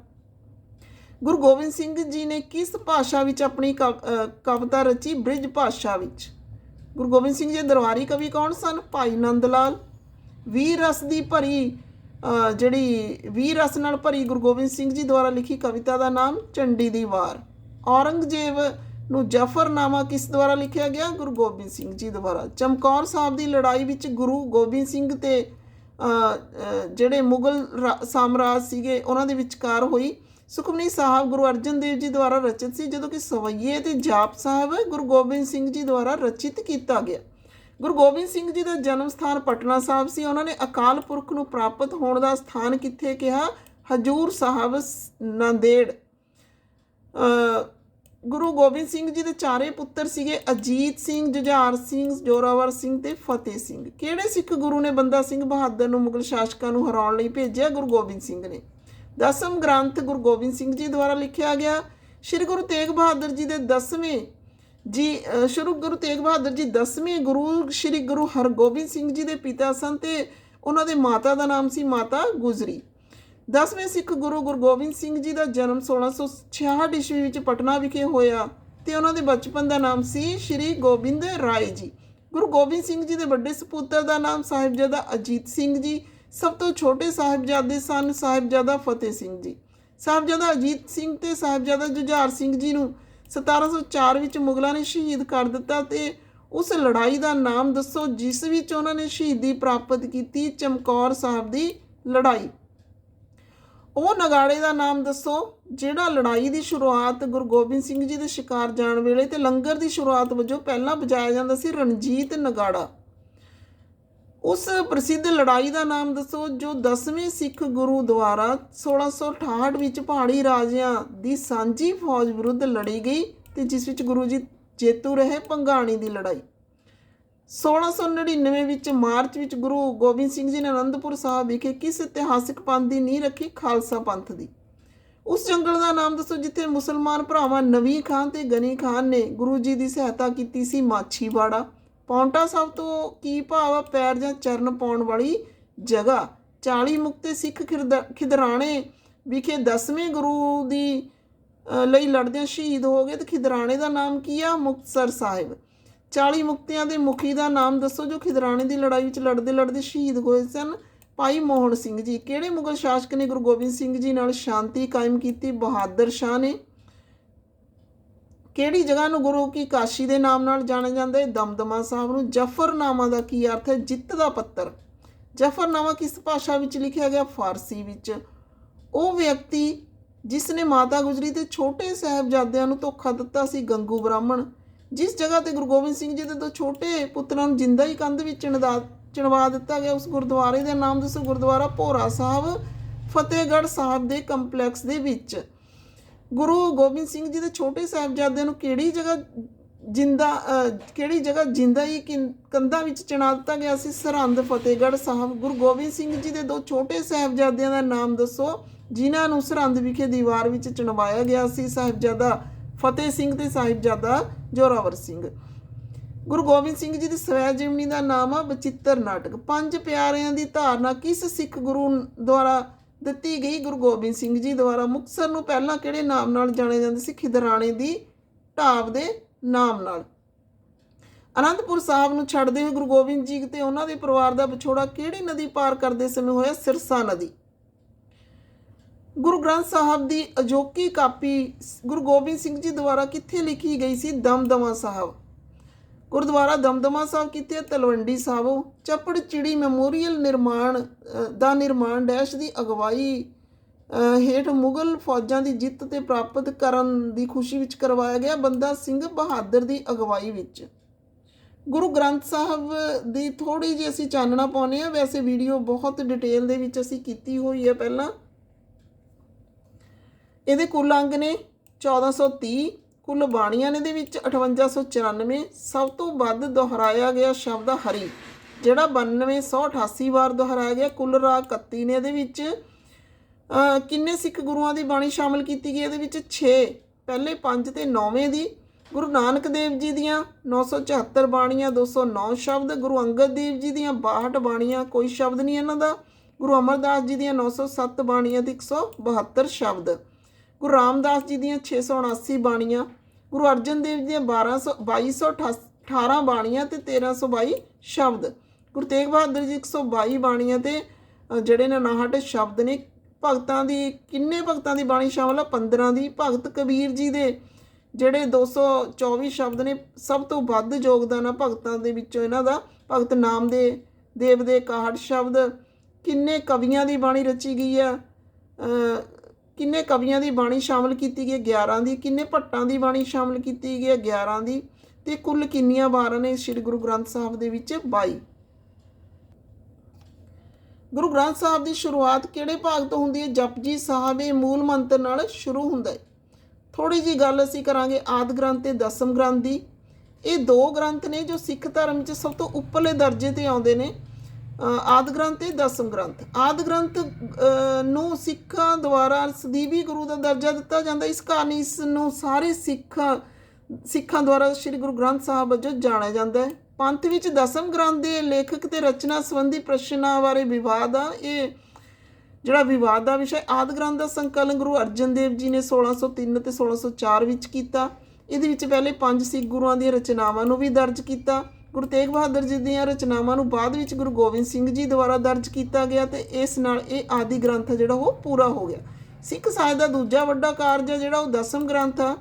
ਗੁਰੂ ਗੋਬਿੰਦ ਸਿੰਘ ਜੀ ਨੇ ਕਿਸ ਭਾਸ਼ਾ ਵਿੱਚ ਆਪਣੀ ਕਵ- ਕਵਿਤਾ ਰਚੀ? ਬ੍ਰਿਜ ਭਾਸ਼ਾ ਵਿੱਚ। ਗੁਰੂ ਗੋਬਿੰਦ ਸਿੰਘ ਜੀ ਦੇ ਦਰਬਾਰੀ ਕਵੀ ਕੌਣ ਸਨ? ਭਾਈ ਨੰਦ ਲਾਲ। ਵੀਰ ਰਸ ਦੀ ਭਰੀ ਜਿਹੜੀ ਵੀਰ ਰਸ ਨਾਲ ਭਰੀ ਗੁਰੂ ਗੋਬਿੰਦ ਸਿੰਘ ਜੀ ਦੁਆਰਾ ਲਿਖੀ ਕਵਿਤਾ ਦਾ ਨਾਮ ਚੰਡੀ ਦੀ ਵਾਰ। ਔਰੰਗਜ਼ੇਬ ਨੂੰ ਜਫਰਨਾਮਾ ਕਿਸ ਦੁਆਰਾ ਲਿਖਿਆ ਗਿਆ? ਗੁਰੂ ਗੋਬਿੰਦ ਸਿੰਘ ਜੀ ਦੁਆਰਾ। ਚਮਕੌਰ ਸਾਹਿਬ ਦੀ ਲੜਾਈ ਵਿੱਚ ਗੁਰੂ ਗੋਬਿੰਦ ਸਿੰਘ ਤੇ ਜਿਹੜੇ ਮੁਗਲ ਰਾ- ਸਾਮਰਾਜ ਸੀਗੇ, ਉਹਨਾਂ ਦੇ ਵਿਚਕਾਰ ਹੋਈ ਸੁਖਮਨੀ ਸਾਹਿਬ, ਗੁਰੂ ਅਰਜਨ ਦੇਵ ਜੀ ਦੁਆਰਾ ਰਚਿਤ ਸੀ, ਜਦੋਂ ਕਿ ਸਵਈਏ ਤੇ ਜਾਪ ਸਾਹਿਬ ਗੁਰੂ ਗੋਬਿੰਦ ਸਿੰਘ ਜੀ ਦੁਆਰਾ ਰਚਿਤ ਕੀਤਾ ਗਿਆ। ਗੁਰੂ ਗੋਬਿੰਦ ਸਿੰਘ ਜੀ ਦਾ ਜਨਮ ਸਥਾਨ ਪਟਨਾ ਸਾਹਿਬ ਸੀ। ਉਹਨਾਂ ਨੇ ਅਕਾਲ ਪੁਰਖ ਨੂੰ ਪ੍ਰਾਪਤ ਹੋਣ ਦਾ ਸਥਾਨ ਕਿੱਥੇ ਕਿਹਾ? ਹਜੂਰ ਸਾਹਿਬ, ਸ- ਨਾਂਦੇੜ। ਗੁਰੂ ਗੋਬਿੰਦ ਸਿੰਘ ਜੀ ਦੇ ਚਾਰੇ ਪੁੱਤਰ ਸੀਗੇ ਅਜੀਤ ਸਿੰਘ ਜੁਝਾਰ ਸਿੰਘ ਜੋਰਾਵਰ ਸਿੰਘ ਤੇ ਫਤਿਹ ਸਿੰਘ। ਕਿਹੜੇ ਸਿੱਖ ਗੁਰੂ ਨੇ ਬੰਦਾ ਸਿੰਘ ਬਹਾਦਰ ਨੂੰ ਮੁਗਲ ਸ਼ਾਸਕਾਂ ਨੂੰ ਹਰਾਉਣ ਲਈ ਭੇਜਿਆ? ਗੁਰੂ ਗੋਬਿੰਦ ਸਿੰਘ ਨੇ। ਦਸਮ ਗ੍ਰੰਥ ਗੁਰੂ ਗੋਬਿੰਦ ਸਿੰਘ ਜੀ ਦੁਆਰਾ ਲਿਖਿਆ ਗਿਆ। ਸ੍ਰੀ ਗੁਰੂ ਤੇਗ ਬਹਾਦਰ ਜੀ ਦੇ 10ਵੇਂ ਜੀ ਅ, ਸ਼੍ਰੀ ਗੁਰੂ ਤੇਗ ਬਹਾਦਰ ਜੀ 10ਵੇਂ ਗੁਰੂ ਸ੍ਰੀ ਗੁਰੂ ਹਰਗੋਬਿੰਦ ਸਿੰਘ ਜੀ ਦੇ ਪਿਤਾ ਸਨ ਤੇ ਉਹਨਾਂ ਦੇ ਮਾਤਾ ਦਾ ਨਾਮ ਸੀ ਮਾਤਾ ਗੁਜਰੀ। 10ਵੇਂ ਸਿੱਖ ਗੁਰੂ ਗੁਰੂ ਗੋਬਿੰਦ ਸਿੰਘ ਜੀ ਦਾ ਜਨਮ 1666 ਈਸਵੀ ਵਿੱਚ ਪਟਨਾ ਵਿਖੇ ਹੋਇਆ ਤੇ ਉਹਨਾਂ ਦੇ ਬਚਪਨ ਦਾ ਨਾਮ ਸੀ ਸ੍ਰੀ ਗੋਬਿੰਦ ਰਾਏ ਜੀ। ਗੁਰੂ ਗੋਬਿੰਦ ਸਿੰਘ ਜੀ ਦੇ ਵੱਡੇ ਸਪੁੱਤਰ ਦਾ ਨਾਮ ਸਾਹਿਬਜ਼ਾਦਾ ਅਜੀਤ ਸਿੰਘ ਜੀ, ਸਭ ਤੋਂ ਛੋਟੇ ਸਾਹਿਬਜ਼ਾਦੇ ਸਨ ਸਾਹਿਬਜ਼ਾਦਾ ਫਤਿਹ ਸਿੰਘ ਜੀ। ਸਾਹਿਬਜ਼ਾਦਾ ਅਜੀਤ ਸਿੰਘ ਤੇ ਸਾਹਿਬਜ਼ਾਦਾ ਜੁਝਾਰ ਸਿੰਘ ਜੀ ਨੂੰ 1704 ਵਿੱਚ ਮੁਗਲਾਂ ਨੇ ਸ਼ਹੀਦ ਕਰ ਦਿੱਤਾ ਤੇ ਉਸ ਲੜਾਈ ਦਾ ਨਾਮ ਦੱਸੋ, ਜਿਸ ਵਿੱਚ ਉਹਨਾਂ ਨੇ ਸ਼ਹੀਦੀ ਪ੍ਰਾਪਤ ਕੀਤੀ ਚਮਕੌਰ ਸਾਹਿਬ ਦੀ ਲੜਾਈ। ਉਹ ਨਗਾੜੇ ਦਾ ਨਾਮ ਦੱਸੋ, ਜਿਹੜਾ ਲੜਾਈ ਦੀ ਸ਼ੁਰੂਆਤ ਗੁਰੂ ਗੋਬਿੰਦ ਸਿੰਘ ਜੀ ਦੇ ਸ਼ਿਕਾਰ ਜਾਣ ਵੇਲੇ ਤੇ ਲੰਗਰ ਦੀ ਸ਼ੁਰੂਆਤ ਵਜੋਂ ਪਹਿਲਾਂ ਵਜਾਇਆ ਜਾਂਦਾ ਸੀ, ਰਣਜੀਤ ਨਗਾੜਾ। ਉਸ ਪ੍ਰਸਿੱਧ ਲੜਾਈ ਦਾ ਨਾਮ ਦੱਸੋ, ਜੋ 10ਵੇਂ ਸਿੱਖ ਗੁਰੂ ਦੁਆਰਾ 1668 ਵਿੱਚ ਪਹਾੜੀ ਰਾਜਿਆਂ ਦੀ ਸਾਂਝੀ ਫੌਜ ਵਿਰੁੱਧ ਲੜੀ ਗਈ ਤੇ ਜਿਸ ਵਿੱਚ ਗੁਰੂ ਜੀ ਜੇਤੂ ਰਹੇ ਪੰਗਾਣੀ ਦੀ ਲੜਾਈ। 1699 ਵਿੱਚ ਮਾਰਚ ਵਿੱਚ ਗੁਰੂ ਗੋਬਿੰਦ ਸਿੰਘ ਜੀ ਨੇ ਅਨੰਦਪੁਰ ਸਾਹਿਬ ਵਿਖੇ ਕਿਸ ਇਤਿਹਾਸਿਕ ਪੰਥ ਦੀ ਨੀਂਹ ਰੱਖੀ? ਖਾਲਸਾ ਪੰਥ ਦੀ। ਉਸ ਜੰਗਲ ਦਾ ਨਾਮ ਦੱਸੋ ਜਿੱਥੇ ਮੁਸਲਮਾਨ ਭਰਾਵਾਂ ਨਵੀ ਖਾਨ ਤੇ ਗਨੀ ਖਾਨ ਨੇ ਗੁਰੂ ਜੀ ਦੀ ਸਹਾਇਤਾ ਕੀਤੀ ਸੀ ਮਾਛੀਵਾੜਾ। ਪੌਂਟਾ ਸਾਹਿਬ ਤੋਂ ਕੀ ਭਾਵ ਆ? ਪੈਰ ਜਾਂ ਚਰਨ ਪਾਉਣ ਵਾਲੀ ਜਗ੍ਹਾ। 40 ਮੁਕਤੇ ਸਿੱਖ ਖਿਰਦ- ਖਿਦਰਾਣੇ ਵਿਖੇ 10ਵੇਂ ਗੁਰੂ ਦੀ ਲਈ ਲੜਦਿਆਂ ਸ਼ਹੀਦ ਹੋ ਗਏ ਤੇ ਖਿਦਰਾਣੇ ਦਾ ਨਾਮ ਕੀ ਆ? ਮੁਕਤਸਰ ਸਾਹਿਬ। 40 ਮੁਕਤਿਆਂ ਦੇ ਮੁਖੀ ਦਾ ਨਾਮ ਦੱਸੋ ਜੋ ਖਿਦਰਾਣੇ ਦੀ ਲੜਾਈ ਵਿੱਚ ਲੜਦੇ ਲੜਦੇ ਸ਼ਹੀਦ ਹੋਏ ਸਨ। ਭਾਈ ਮੋਹਨ ਸਿੰਘ ਜੀ, ਕਿਹੜੇ ਮੁਗਲ ਸ਼ਾਸਕ ਨੇ ਗੁਰੂ ਗੋਬਿੰਦ ਸਿੰਘ ਜੀ ਨਾਲ ਸ਼ਾਂਤੀ ਕਾਇਮ ਕੀਤੀ? ਬਹਾਦਰ ਸ਼ਾਹ ਨੇ। ਕਿਹੜੀ ਜਗ੍ਹਾ ਨੂੰ ਗੁਰੂ ਕੀ ਕਾਸ਼ੀ ਦੇ ਨਾਮ ਨਾਲ ਜਾਣਿਆ ਜਾਂਦਾ ਹੈ? ਦਮਦਮਾ ਸਾਹਿਬ ਨੂੰ। ਜਫਰਨਾਮਾ ਦਾ ਕੀ ਅਰਥ ਹੈ? ਜਿੱਤ ਦਾ ਪੱਤਰ। ਜਫਰਨਾਮਾ ਕਿਸ ਭਾਸ਼ਾ ਵਿੱਚ ਲਿਖਿਆ ਗਿਆ? ਫਾਰਸੀ ਵਿੱਚ। ਉਹ ਵਿਅਕਤੀ ਜਿਸ ਨੇ ਮਾਤਾ ਗੁਜਰੀ ਤੇ ਛੋਟੇ ਸਾਹਿਬਜ਼ਾਦਿਆਂ ਨੂੰ ਧੋਖਾ ਦਿੱਤਾ ਸੀ, ਗੰਗੂ ਬ੍ਰਾਹਮਣ। ਜਿਸ ਜਗ੍ਹਾ ਤੇ ਗੁਰੂ ਗੋਬਿੰਦ ਸਿੰਘ ਜੀ ਦੇ ਦੋ ਛੋਟੇ ਪੁੱਤਰਾਂ ਨੂੰ ਜਿੰਦਾ ਹੀ ਕੰਧ ਵਿੱਚ ਚਿਣਦਾ, ਚਿਣਵਾ ਦਿੱਤਾ ਗਿਆ, ਉਸ ਗੁਰਦੁਆਰੇ ਦਾ ਨਾਮ ਦੱਸੋ, ਗੁਰਦੁਆਰਾ ਭੋਰਾ ਸਾਹਿਬ, ਫਤਿਹਗੜ੍ਹ ਸਾਹਿਬ ਦੇ ਕੰਪਲੈਕਸ ਦੇ ਵਿੱਚ। ਗੁਰੂ ਗੋਬਿੰਦ ਸਿੰਘ ਜੀ ਦੇ ਛੋਟੇ ਸਾਹਿਬਜ਼ਾਦਿਆਂ ਨੂੰ ਕਿਹੜੀ ਜਗ੍ਹਾ ਜਿੰਦਾ ਕਿਹੜੀ ਜਗ੍ਹਾ ਜਿੰਦਾ ਹੀ ਕਿੰ- ਕੰਧਾਂ ਵਿੱਚ ਚਿਣਾ ਦਿੱਤਾ ਗਿਆ ਸੀ? ਸਰਹੰਦ, ਫਤਿਹਗੜ੍ਹ ਸਾਹਿਬ। ਗੁਰੂ ਗੋਬਿੰਦ ਸਿੰਘ ਜੀ ਦੇ ਦੋ ਛੋਟੇ ਸਾਹਿਬਜ਼ਾਦਿਆਂ ਦਾ ਨਾਮ ਦੱਸੋ, ਜਿਨ੍ਹਾਂ ਨੂੰ ਸਰਹੰਦ ਵਿਖੇ ਦੀਵਾਰ ਵਿੱਚ ਚਿਣਵਾਇਆ ਗਿਆ ਸੀ? ਸਾਹਿਬਜ਼ਾਦਾ ਫਤਿਹ ਸਿੰਘ ਤੇ ਸਾਹਿਬਜ਼ਾਦਾ ਜੋਰਾਵਰ ਸਿੰਘ। ਗੁਰੂ ਗੋਬਿੰਦ ਸਿੰਘ ਜੀ ਦੀ ਸਵੈ ਜੀਵਨੀ ਦਾ ਨਾਮ ਆ ਬਚਿੱਤਰ ਨਾਟਕ। ਪੰਜ ਪਿਆਰਿਆਂ ਦੀ ਧਾਰਨਾ ਕਿਸ ਸਿੱਖ ਗੁਰੂ ਦੁਆਰਾ ਦਿੱਤੀ ਗਈ? ਗੁਰੂ ਗੋਬਿੰਦ ਸਿੰਘ ਜੀ ਦੁਆਰਾ ਮੁਕਤਸਰ ਨੂੰ ਪਹਿਲਾਂ ਕਿਹੜੇ ਨਾਮ ਨਾਲ ਜਾਣਿਆ ਜਾਂਦਾ ਸੀ? ਖਿਦਰਾਣੇ ਦੀ ਢਾਬ ਦੇ ਨਾਮ ਨਾਲ। ਅਨੰਦਪੁਰ ਸਾਹਿਬ ਨੂੰ ਛੱਡਦੇ ਹੋਏ ਗੁਰੂ ਗੋਬਿੰਦ ਜੀ ਤੇ ਉਹਨਾਂ ਦੇ ਪਰਿਵਾਰ ਦਾ ਵਿਛੋੜਾ ਕਿਹੜੀ ਨਦੀ ਪਾਰ ਕਰਦੇ ਸਮੇਂ ਹੋਇਆ? ਸਿਰਸਾ ਨਦੀ। ਗੁਰੂ ਗ੍ਰੰਥ ਸਾਹਿਬ ਦੀ ਅਜੋਕੀ ਕਾਪੀ ਗੁਰੂ ਗੋਬਿੰਦ ਸਿੰਘ ਜੀ ਦੁਆਰਾ ਕਿੱਥੇ ਲਿਖੀ ਗਈ ਸੀ? ਦਮਦਮਾ ਸਾਹਿਬ। ਗੁਰਦੁਆਰਾ ਦਮਦਮਾ ਸਾਹਿਬ ਕਿੱਥੇ? ਤਲਵੰਡੀ ਸਾਹਿਬ। ਚੱਪੜ ਚਿੜੀ ਮੈਮੋਰੀਅਲ ਨਿਰਮਾਣ ਦਾ ਨਿਰਮਾਣ ਡੈਸ਼ ਦੀ ਅਗਵਾਈ ਹੇਠ ਮੁਗਲ ਫੌਜਾਂ ਦੀ ਜਿੱਤ ਤੇ ਪ੍ਰਾਪਤ ਕਰਨ ਦੀ ਖੁਸ਼ੀ ਵਿੱਚ ਕਰਵਾਇਆ ਗਿਆ ਬੰਦਾ ਸਿੰਘ ਬਹਾਦਰ ਦੀ ਅਗਵਾਈ ਵਿੱਚ। ਗੁਰੂ ਗ੍ਰੰਥ ਸਾਹਿਬ ਦੀ ਥੋੜੀ ਜਿਹੀ ਅਸੀਂ ਚਾਨਣਾ ਪਾਉਂਦੇ ਆ ਵੈਸੇ ਵੀਡੀਓ ਬਹੁਤ ਡਿਟੇਲ ਦੇ ਵਿੱਚ ਅਸੀਂ ਕੀਤੀ ਹੋਈ ਹੈ ਪਹਿਲਾਂ। ਇਹਦੇ ਕੁੱਲ ਅੰਗ ਨੇ 1430 ਕੁੱਲ ਬਾਣੀਆਂ ਨੇ ਦੇ ਵਿੱਚ 5894 ਸਭ ਤੋਂ ਵੱਧ ਦੁਹਰਾਇਆ ਗਿਆ ਸ਼ਬਦ ਹਰੀ, ਜਿਹੜਾ 9288 ਵਾਰ ਦੁਹਰਾਇਆ ਗਿਆ। ਕੁੱਲ ਰਾਗ 31 ਨੇ ਇਹਦੇ ਵਿੱਚ ਕਿੰਨੇ ਸਿੱਖ ਗੁਰੂਆਂ ਦੀ ਬਾਣੀ ਸ਼ਾਮਲ ਕੀਤੀ ਗਈ? ਇਹਦੇ ਵਿੱਚ 6 ਪਹਿਲੇ 5 ਤੇ 9ਵੇਂ ਦੀ। ਗੁਰੂ ਨਾਨਕ ਦੇਵ ਜੀ ਦੀਆਂ 974 ਬਾਣੀਆਂ 209 ਸ਼ਬਦ। ਗੁਰੂ ਅੰਗਦ ਦੇਵ ਜੀ ਦੀਆਂ 62 ਬਾਣੀਆਂ, ਕੋਈ ਸ਼ਬਦ ਨਹੀਂ ਇਹਨਾਂ ਦਾ। ਗੁਰੂ ਅਮਰਦਾਸ ਜੀ ਦੀਆਂ 907 ਬਾਣੀਆਂ ਤੇ 172 ਸ਼ਬਦ। ਗੁਰੂ ਰਾਮਦਾਸ ਜੀ ਦੀਆਂ 679 ਬਾਣੀਆਂ, ਗੁਰੂ ਅਰਜਨ ਦੇਵ ਜੀ ਦੀਆਂ 1200 2218 ਬਾਣੀਆਂ ਤੇ 1322 ਸ਼ਬਦ। ਗੁਰੂ ਤੇਗ ਬਹਾਦਰ ਜੀ 122 ਬਾਣੀਆਂ ਤੇ ਜਿਹੜੇ ਨੇ 59 ਸ਼ਬਦ ਨੇ, ਭਗਤਾਂ ਦੀ ਕਿੰਨੇ ਭਗਤਾਂ ਦੀ ਬਾਣੀ ਸ਼ਾਮਲ ਆ? 15 ਦੀ। ਭਗਤ ਕਬੀਰ ਜੀ ਦੇ ਜਿਹੜੇ 224 ਸ਼ਬਦ ਨੇ, ਸਭ ਤੋਂ ਵੱਧ ਯੋਗਦਾਨ ਆ ਭਗਤਾਂ ਦੇ ਵਿੱਚੋਂ ਇਹਨਾਂ ਦਾ। ਭਗਤ ਨਾਮ ਦੇ, ਦੇਵ ਦੇ 61 ਸ਼ਬਦ। ਕਿੰਨੇ ਕਵੀਆਂ ਦੀ ਬਾਣੀ ਰਚੀ ਗਈ ਆ? ਕਿੰਨੇ ਕਵੀਆਂ ਦੀ ਬਾਣੀ ਸ਼ਾਮਲ ਕੀਤੀ ਗਈ ਹੈ? 11 ਦੀ। ਕਿੰਨੇ ਭੱਟਾਂ ਦੀ ਬਾਣੀ ਸ਼ਾਮਲ ਕੀਤੀ ਗਈ ਹੈ? 11 ਦੀ। ਤੇ ਕੁੱਲ ਕਿੰਨੀਆਂ ਵਾਰਾਂ ਨੇ ਸ੍ਰੀ ਗੁਰੂ ਗ੍ਰੰਥ ਸਾਹਿਬ ਦੇ ਵਿੱਚ? 22 ਗੁਰੂ ਗ੍ਰੰਥ ਸਾਹਿਬ ਦੀ ਸ਼ੁਰੂਆਤ ਕਿਹੜੇ ਭਾਗ ਤੋਂ ਹੁੰਦੀ ਹੈ? ਜਪਜੀ ਸਾਹਿਬ ਇਹ ਮੂਲ ਮੰਤਰ ਨਾਲ ਸ਼ੁਰੂ ਹੁੰਦਾ ਹੈ। ਥੋੜੀ ਜੀ ਗੱਲ ਅਸੀਂ ਕਰਾਂਗੇ ਆਦ ਗ੍ਰੰਥ ਤੇ ਦਸਮ ਗ੍ਰੰਥ ਦੀ। ਇਹ ਦੋ ਗ੍ਰੰਥ ਨੇ ਜੋ ਸਿੱਖ ਧਰਮ 'ਚ ਸਭ ਤੋਂ ਉੱਪਰਲੇ ਦਰਜੇ ਤੇ ਆਉਂਦੇ ਨੇ। ਆਦ ਗ੍ਰੰਥ ਤੇ ਦਸਮ ਗ੍ਰੰਥ। ਆਦ ਗ੍ਰੰਥ ਨੂੰ ਸਿੱਖਾਂ ਦੁਆਰਾ ਸਦੀਵੀ ਗੁਰੂ ਦਾ ਦਰਜਾ ਦਿੱਤਾ ਜਾਂਦਾ। ਇਸ ਕਾਰਨ ਇਸ ਨੂੰ ਸਾਰੇ ਸਿੱਖ, ਸਿੱਖਾਂ ਦੁਆਰਾ ਸ੍ਰੀ ਗੁਰੂ ਗ੍ਰੰਥ ਸਾਹਿਬ ਵਜੋਂ ਜਾਣਿਆ ਜਾਂਦਾ ਹੈ। ਪੰਥ ਵਿੱਚ ਦਸਮ ਗ੍ਰੰਥ ਦੇ ਲੇਖਕ ਤੇ ਰਚਨਾ ਸੰਬੰਧੀ ਪ੍ਰਸ਼ਨਾਂ ਬਾਰੇ ਵਿਵਾਦ ਆ। ਇਹ ਜਿਹੜਾ ਵਿਵਾਦ ਦਾ ਵਿਸ਼ਾ ਆਦ ਗ੍ਰੰਥ ਦਾ ਸੰਕਲਨ ਗੁਰੂ ਅਰਜਨ ਦੇਵ ਜੀ ਨੇ 1603 ਤੇ 1604 ਵਿੱਚ ਕੀਤਾ। ਇਹਦੇ ਵਿੱਚ ਪਹਿਲੇ ਪੰਜ ਸਿੱਖ ਗੁਰੂਆਂ ਦੀਆਂ ਰਚਨਾਵਾਂ ਨੂੰ ਵੀ ਦਰਜ ਕੀਤਾ। ਗੁਰੂ ਤੇਗ ਬਹਾਦਰ ਜੀ ਦੀਆਂ ਰਚਨਾਵਾਂ ਨੂੰ ਬਾਅਦ ਵਿੱਚ ਗੁਰੂ ਗੋਬਿੰਦ ਸਿੰਘ ਜੀ ਦੁਆਰਾ ਦਰਜ ਕੀਤਾ ਗਿਆ ਤੇ ਇਸ ਨਾਲ ਇਹ ਆਦਿ ਗ੍ਰੰਥ ਆ ਜਿਹੜਾ ਉਹ ਪੂਰਾ ਹੋ ਗਿਆ। ਸਿੱਖ ਸਾਹਿਤ ਦਾ ਦੂਜਾ ਵੱਡਾ ਕਾਰਜ ਆ ਜਿਹੜਾ ਉਹ ਦਸਮ ਗ੍ਰੰਥ ਆ।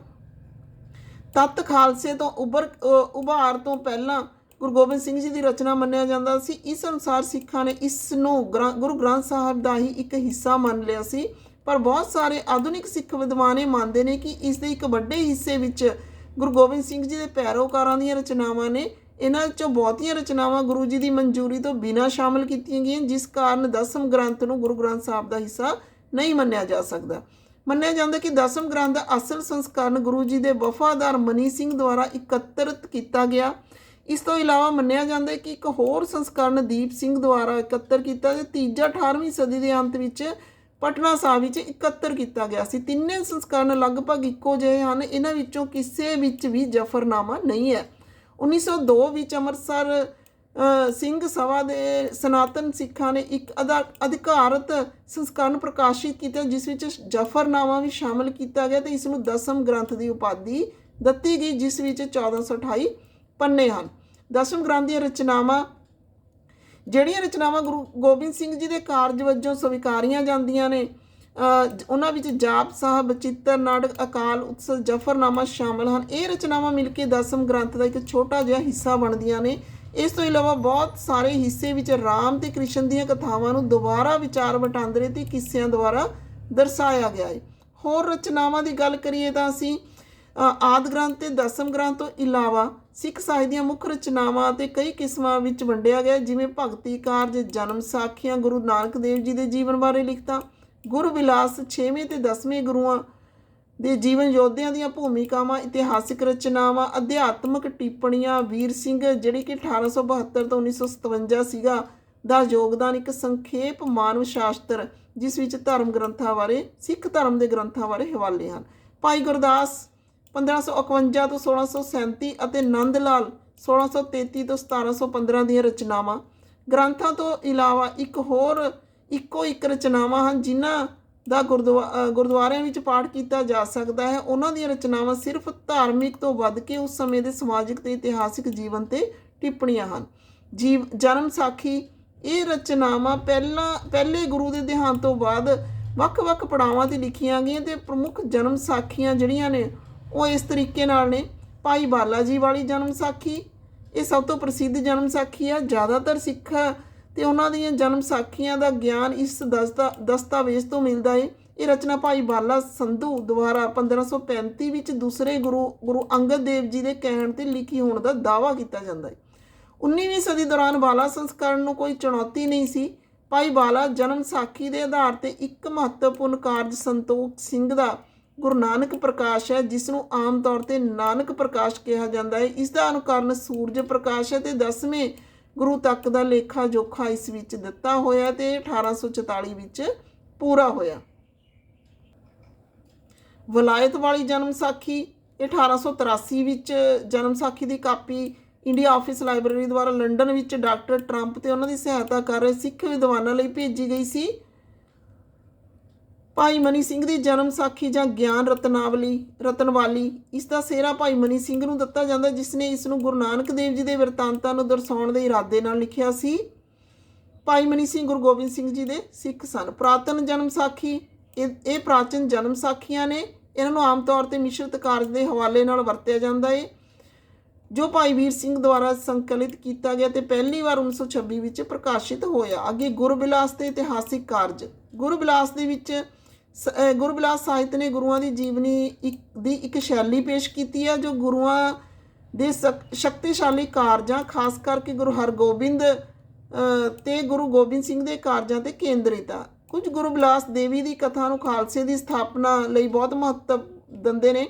ਤਤ ਖਾਲਸੇ ਤੋਂ ਉਭਰ ਉਭਾਰ ਤੋਂ ਪਹਿਲਾਂ ਗੁਰੂ ਗੋਬਿੰਦ ਸਿੰਘ ਜੀ ਦੀ ਰਚਨਾ ਮੰਨਿਆ ਜਾਂਦਾ ਸੀ। ਇਸ ਅਨੁਸਾਰ ਸਿੱਖਾਂ ਨੇ ਇਸ ਨੂੰ ਗ੍ਰੰ- ਗੁਰੂ ਗ੍ਰੰਥ ਸਾਹਿਬ ਦਾ ਹੀ ਇੱਕ ਹਿੱਸਾ ਮੰਨ ਲਿਆ ਸੀ। ਪਰ ਬਹੁਤ ਸਾਰੇ ਆਧੁਨਿਕ ਸਿੱਖ ਵਿਦਵਾਨ ਇਹ ਮੰਨਦੇ ਨੇ ਕਿ ਇਸ ਦੇ ਇੱਕ ਵੱਡੇ ਹਿੱਸੇ ਵਿੱਚ ਗੁਰੂ ਗੋਬਿੰਦ ਸਿੰਘ ਜੀ ਦੇ ਪੈਰੋਕਾਰਾਂ ਦੀਆਂ ਰਚਨਾਵਾਂ ਨੇ ਇਹਨਾਂ 'ਚੋਂ ਬਹੁਤੀਆਂ ਰਚਨਾਵਾਂ ਗੁਰੂ ਜੀ ਦੀ ਮਨਜ਼ੂਰੀ ਤੋਂ ਬਿਨਾਂ ਸ਼ਾਮਲ ਕੀਤੀਆਂ ਗਈਆਂ, ਜਿਸ ਕਾਰਨ ਦਸਮ ਗ੍ਰੰਥ ਨੂੰ ਗੁਰੂ ਗ੍ਰੰਥ ਸਾਹਿਬ ਦਾ ਹਿੱਸਾ ਨਹੀਂ ਮੰਨਿਆ ਜਾ ਸਕਦਾ। ਮੰਨਿਆ ਜਾਂਦਾ ਕਿ ਦਸਮ ਗ੍ਰੰਥ ਦਾ ਅਸਲ ਸੰਸਕਰਨ ਗੁਰੂ ਜੀ ਦੇ ਵਫਾਦਾਰ ਮਨੀ ਸਿੰਘ ਦੁਆਰਾ ਇਕੱਤਰਿਤ ਕੀਤਾ ਗਿਆ। ਇਸ ਤੋਂ ਇਲਾਵਾ ਮੰਨਿਆ ਜਾਂਦਾ ਹੈ ਕਿ ਇੱਕ ਹੋਰ ਸੰਸਕਰਨ ਦੀਪ ਸਿੰਘ ਦੁਆਰਾ ਇਕੱਤਰ ਕੀਤਾ ਤੇ ਤੀਜਾ 18ਵੀਂ ਸਦੀ ਦੇ ਅੰਤ ਵਿੱਚ ਪਟਨਾ ਸਾਹਿਬ ਵਿੱਚ ਇਕੱਤਰ ਕੀਤਾ ਗਿਆ ਸੀ। ਤਿੰਨੇ ਸੰਸਕਰਨ ਲਗਭਗ ਇੱਕੋ ਜਿਹੇ ਹਨ, ਇਹਨਾਂ ਵਿੱਚੋਂ ਕਿਸੇ ਵਿੱਚ ਵੀ ਜਫਰਨਾਮਾ ਨਹੀਂ ਹੈ। 1902 ਵਿੱਚ ਅੰਮ੍ਰਿਤਸਰ ਸਿੰਘ ਸਭਾ ਦੇ ਸਨਾਤਨ ਸਿੱਖਾਂ ਨੇ ਇੱਕ ਅਧਾ- ਅਧਿਕਾਰਤ ਸੰਸਕਰਨ ਪ੍ਰਕਾਸ਼ਿਤ ਕੀਤਾ, ਜਿਸ ਵਿੱਚ ਜਫਰਨਾਮਾ ਵੀ ਸ਼ਾਮਲ ਕੀਤਾ ਗਿਆ ਤੇ ਇਸ ਨੂੰ ਦਸਮ ਗ੍ਰੰਥ ਦੀ ਉਪਾਧੀ ਦਿੱਤੀ ਗਈ, ਜਿਸ ਵਿੱਚ 1428 ਪੰਨੇ ਹਨ। ਦਸਮ ਗ੍ਰੰਥ ਦੀਆਂ ਰਚਨਾਵਾਂ, ਜਿਹੜੀਆਂ ਰਚਨਾਵਾਂ ਗੁਰੂ ਗੋਬਿੰਦ ਸਿੰਘ ਜੀ ਦੇ ਕਾਰਜ ਵਜੋਂ ਸਵੀਕਾਰੀਆਂ ਜਾਂਦੀਆਂ ਨੇ ਉਹਨਾਂ ਵਿੱਚ ਜਾਪ ਸਾਹਿਬ ਚਿੱਤਰ ਨਾਟਕ ਅਕਾਲ ਉਤਸਵ ਜਫਰਨਾਮਾ ਸ਼ਾਮਲ ਹਨ। ਇਹ ਰਚਨਾਵਾਂ ਮਿਲ ਕੇ ਦਸਮ ਗ੍ਰੰਥ ਦਾ ਇੱਕ ਛੋਟਾ ਜਿਹਾ ਹਿੱਸਾ ਬਣਦੀਆਂ ਨੇ। ਇਸ ਤੋਂ ਇਲਾਵਾ ਬਹੁਤ ਸਾਰੇ ਹਿੱਸੇ ਵਿੱਚ ਰਾਮ ਤੇ ਕ੍ਰਿਸ਼ਨ ਦੀਆਂ ਕਥਾਵਾਂ ਨੂੰ ਦੁਬਾਰਾ ਵਿਚਾਰ ਵਟਾਂਦਰੇ ਤੇ ਕਿੱਸਿਆਂ ਦੁਆਰਾ ਦਰਸਾਇਆ ਗਿਆ ਹੈ ਹੋਰ ਰਚਨਾਵਾਂ ਦੀ ਗੱਲ ਕਰੀਏ ਤਾਂ ਅਸੀਂ ਅ, ਆਦਿ ਗ੍ਰੰਥ ਤੇ ਦਸਮ ਗ੍ਰੰਥ ਤੋਂ ਇਲਾਵਾ ਸਿੱਖ ਸਾਹਿਤ ਦੀਆਂ ਮੁੱਖ ਰਚਨਾਵਾਂ ਅਤੇ ਕਈ ਕਿਸਮਾਂ ਵਿੱਚ ਵੰਡਿਆ ਗਿਆ ਜਿਵੇਂ ਭਗਤੀ ਕਾਰਜ ਜਨਮ ਸਾਖੀਆਂ ਗੁਰੂ ਨਾਨਕ ਦੇਵ ਜੀ ਦੇ ਜੀਵਨ ਬਾਰੇ ਲਿਖਤਾ। ਗੁਰ ਵਿਲਾਸ 6ਵੇਂ ਤੇ 10ਵੇਂ ਗੁਰੂਆਂ ਦੇ ਜੀਵਨ ਯੋਧਿਆਂ ਦੀਆਂ ਭੂਮਿਕਾਵਾਂ, ਇਤਿਹਾਸਿਕ ਰਚਨਾਵਾਂ, ਅਧਿਆਤਮਕ ਟਿੱਪਣੀਆਂ, ਵੀਰ ਸਿੰਘ ਜਿਹੜੀ ਕਿ 1872 ਤੋਂ 1957 ਸੀਗਾ, ਦਾ ਯੋਗਦਾਨ ਇੱਕ ਸੰਖੇਪ ਮਾਨਵ ਸ਼ਾਸਤਰ, ਜਿਸ ਵਿੱਚ ਧਰਮ ਗ੍ਰੰਥਾਂ ਬਾਰੇ, ਸਿੱਖ ਧਰਮ ਦੇ ਗ੍ਰੰਥਾਂ ਬਾਰੇ ਹਵਾਲੇ ਹਨ। ਭਾਈ ਗੁਰਦਾਸ 1551 ਤੋਂ 1637 ਅਤੇ ਨੰਦ ਲਾਲ 1633 ਤੋਂ 1715 ਦੀਆਂ ਰਚਨਾਵਾਂ। ਗ੍ਰੰਥਾਂ ਤੋਂ ਇਲਾਵਾ ਇੱਕ ਹੋਰ ਇੱਕੋ ਇੱਕ ਰਚਨਾਵਾਂ ਹਨ ਜਿਨ੍ਹਾਂ ਦਾ ਗੁਰਦੁਆ- ਗੁਰਦੁਆਰਿਆਂ ਵਿੱਚ ਪਾਠ ਕੀਤਾ ਜਾ ਸਕਦਾ ਹੈ। ਉਹਨਾਂ ਦੀਆਂ ਰਚਨਾਵਾਂ ਸਿਰਫ ਧਾਰਮਿਕ ਤੋਂ ਵੱਧ ਕੇ ਉਸ ਸਮੇਂ ਦੇ ਸਮਾਜਿਕ ਤੇ ਇਤਿਹਾਸਿਕ ਜੀਵਨ ਤੇ ਟਿੱਪਣੀਆਂ ਹਨ। ਜੀਵ, ਜਨਮ ਸਾਖੀ ਇਹ ਰਚਨਾਵਾਂ ਪਹਿਲਾਂ, ਪਹਿਲੇ ਗੁਰੂ ਦੇ ਦੇਹਾਂਤ ਤੋਂ ਬਾਅਦ ਵੱਖ-ਵੱਖ ਪੜਾਵਾਂ ਤੇ ਲਿਖੀਆਂ ਗਈਆਂ ਤੇ ਪ੍ਰਮੁੱਖ ਜਨਮ ਸਾਖੀਆਂ ਜਿਹੜੀਆਂ ਨੇ ਉਹ ਇਸ ਤਰੀਕੇ ਨਾਲ ਨੇ। ਭਾਈ ਬਾਲਾ ਜੀ ਵਾਲੀ ਜਨਮ ਸਾਖੀ, ਇਹ ਸਭ ਤੋਂ ਪ੍ਰਸਿੱਧ ਜਨਮ ਸਾਖੀ ਆ। ਜ਼ਿਆਦਾਤਰ ਸਿੱਖ ਤੇ ਉਹਨਾਂ ਦੀਆਂ ਜਨਮ ਸਾਖੀਆਂ ਦਾ ਗਿਆਨ ਇਸ ਦਸਤਾ, ਦਸਤਾਵੇਜ਼ ਤੋਂ ਮਿਲਦਾ ਹੈ ਇਹ ਰਚਨਾ ਭਾਈ ਬਾਲਾ ਸੰਧੂ ਦੁਆਰਾ 1535 ਵਿੱਚ ਦੂਸਰੇ ਗੁਰੂ ਗੁਰੂ ਅੰਗਦ ਦੇਵ ਜੀ ਦੇ ਕਹਿਣ ਤੇ ਲਿਖੀ ਹੋਣ ਦਾ ਦਾਅਵਾ ਕੀਤਾ ਜਾਂਦਾ ਹੈ 19ਵੀਂ ਸਦੀ ਦੌਰਾਨ ਬਾਲਾ ਸੰਸਕਰਣ ਨੂੰ ਕੋਈ ਚੁਣੌਤੀ ਨਹੀਂ ਸੀ। ਭਾਈ ਬਾਲਾ ਜਨਮ ਸਾਖੀ ਦੇ ਆਧਾਰ ਤੇ ਇੱਕ ਮਹੱਤਵਪੂਰਨ ਕਾਰਜ ਸੰਤੋਖ ਸਿੰਘ ਦਾ ਗੁਰੂ ਨਾਨਕ ਪ੍ਰਕਾਸ਼ ਹੈ, ਜਿਸ ਨੂੰ ਆਮ ਤੌਰ ਤੇ ਨਾਨਕ ਪ੍ਰਕਾਸ਼ ਕਿਹਾ ਜਾਂਦਾ ਹੈ ਇਸ ਦਾ ਅਨੁਕਰਨ ਸੂਰਜ ਪ੍ਰਕਾਸ਼ ਹੈ ਤੇ 10ਵੇਂ ਗੁਰੂ ਤੱਕ ਦਾ ਲੇਖਾ ਜੋਖਾ ਇਸ ਵਿੱਚ ਦਿੱਤਾ ਹੋਇਆ ਤੇ 1844 ਵਿੱਚ ਪੂਰਾ ਹੋਇਆ। ਵਲਾਇਤ ਵਾਲੀ ਜਨਮ ਸਾਖੀ ਇਹ 1883 ਵਿੱਚ ਜਨਮ ਸਾਖੀ ਦੀ ਕਾਪੀ ਇੰਡੀਆ ਆਫਿਸ ਲਾਇਬ੍ਰੇਰੀ ਦੁਆਰਾ ਲੰਡਨ ਵਿੱਚ ਡਾਕਟਰ ਟਰੰਪ ਤੇ ਉਹਨਾਂ ਦੀ ਸਹਾਇਤਾ ਕਰ ਰਹੇ ਸਿੱਖ ਵਿਦਵਾਨਾਂ ਲਈ ਭੇਜੀ ਗਈ ਸੀ। ਭਾਈ ਮਨੀ ਸਿੰਘ ਦੀ ਜਨਮ ਸਾਖੀ ਜਾਂ ਗਿਆਨ ਰਤਨਾਵਲੀ, ਰਤਨਵਾਲੀ, ਇਸ ਦਾ ਸਿਹਰਾ ਭਾਈ ਮਨੀ ਸਿੰਘ ਨੂੰ ਦਿੱਤਾ ਜਾਂਦਾ, ਜਿਸ ਨੇ ਇਸ ਨੂੰ ਗੁਰੂ ਨਾਨਕ ਦੇਵ ਜੀ ਦੇ ਵਰਤਾਂਤਾਂ ਨੂੰ ਦਰਸਾਉਣ ਦੇ ਇਰਾਦੇ ਨਾਲ ਲਿਖਿਆ ਸੀ। ਭਾਈ ਮਨੀ ਸਿੰਘ, ਗੁਰੂ ਗੋਬਿੰਦ ਸਿੰਘ ਜੀ ਦੇ ਸਿੱਖ ਸਨ। ਪ੍ਰਾਤਨ ਜਨਮ ਸਾਖੀ, ਇਹ ਇਹ ਪ੍ਰਾਚੀਨ ਜਨਮ ਸਾਖੀਆਂ ਨੇ, ਇਹਨਾਂ ਨੂੰ ਆਮ ਤੌਰ ਤੇ ਮਿਸ਼ਰਤ ਕਾਰਜ ਦੇ ਹਵਾਲੇ ਨਾਲ ਵਰਤਿਆ ਜਾਂਦਾ ਏ, ਜੋ ਭਾਈ ਵੀਰ ਸਿੰਘ ਦੁਆਰਾ ਸੰਕਲਿਤ ਕੀਤਾ ਗਿਆ ਤੇ ਪਹਿਲੀ ਵਾਰ 1926 ਵਿੱਚ ਪ੍ਰਕਾਸ਼ਿਤ ਹੋਇਆ। ਅੱਗੇ ਗੁਰਬਿਲਾਸ ਤੇ ਇਤਿਹਾਸਿਕ ਕਾਰਜ, ਗੁਰਬਿਲਾਸ ਦੇ ਵਿੱਚ ਗੁਰਬਿਲਾਸ ਸਾਹਿਤ ਨੇ ਗੁਰੂਆਂ ਦੀ ਜੀਵਨੀ ਇੱਕ ਦੀ ਇੱਕ ਸ਼ੈਲੀ ਪੇਸ਼ ਕੀਤੀ ਹੈ ਜੋ ਗੁਰੂਆਂ ਦੇ ਸ਼ਕ- ਸ਼ਕਤੀਸ਼ਾਲੀ ਕਾਰਜਾਂ ਖਾਸ ਕਰਕੇ ਗੁਰੂ ਹਰਗੋਬਿੰਦ ਅਹ, ਤੇ ਗੁਰੂ ਗੋਬਿੰਦ ਸਿੰਘ ਦੇ ਕਾਰਜਾਂ ਤੇ ਕੇਂਦਰਿਤ ਆ। ਕੁਝ ਗੁਰੂ ਬਿਲਾਸ ਦੇਵੀ ਦੀ ਕਥਾ ਨੂੰ ਖਾਲਸੇ ਦੀ ਸਥਾਪਨਾ ਲਈ ਬਹੁਤ ਮਹੱਤਵ ਦਿੰਦੇ ਨੇ।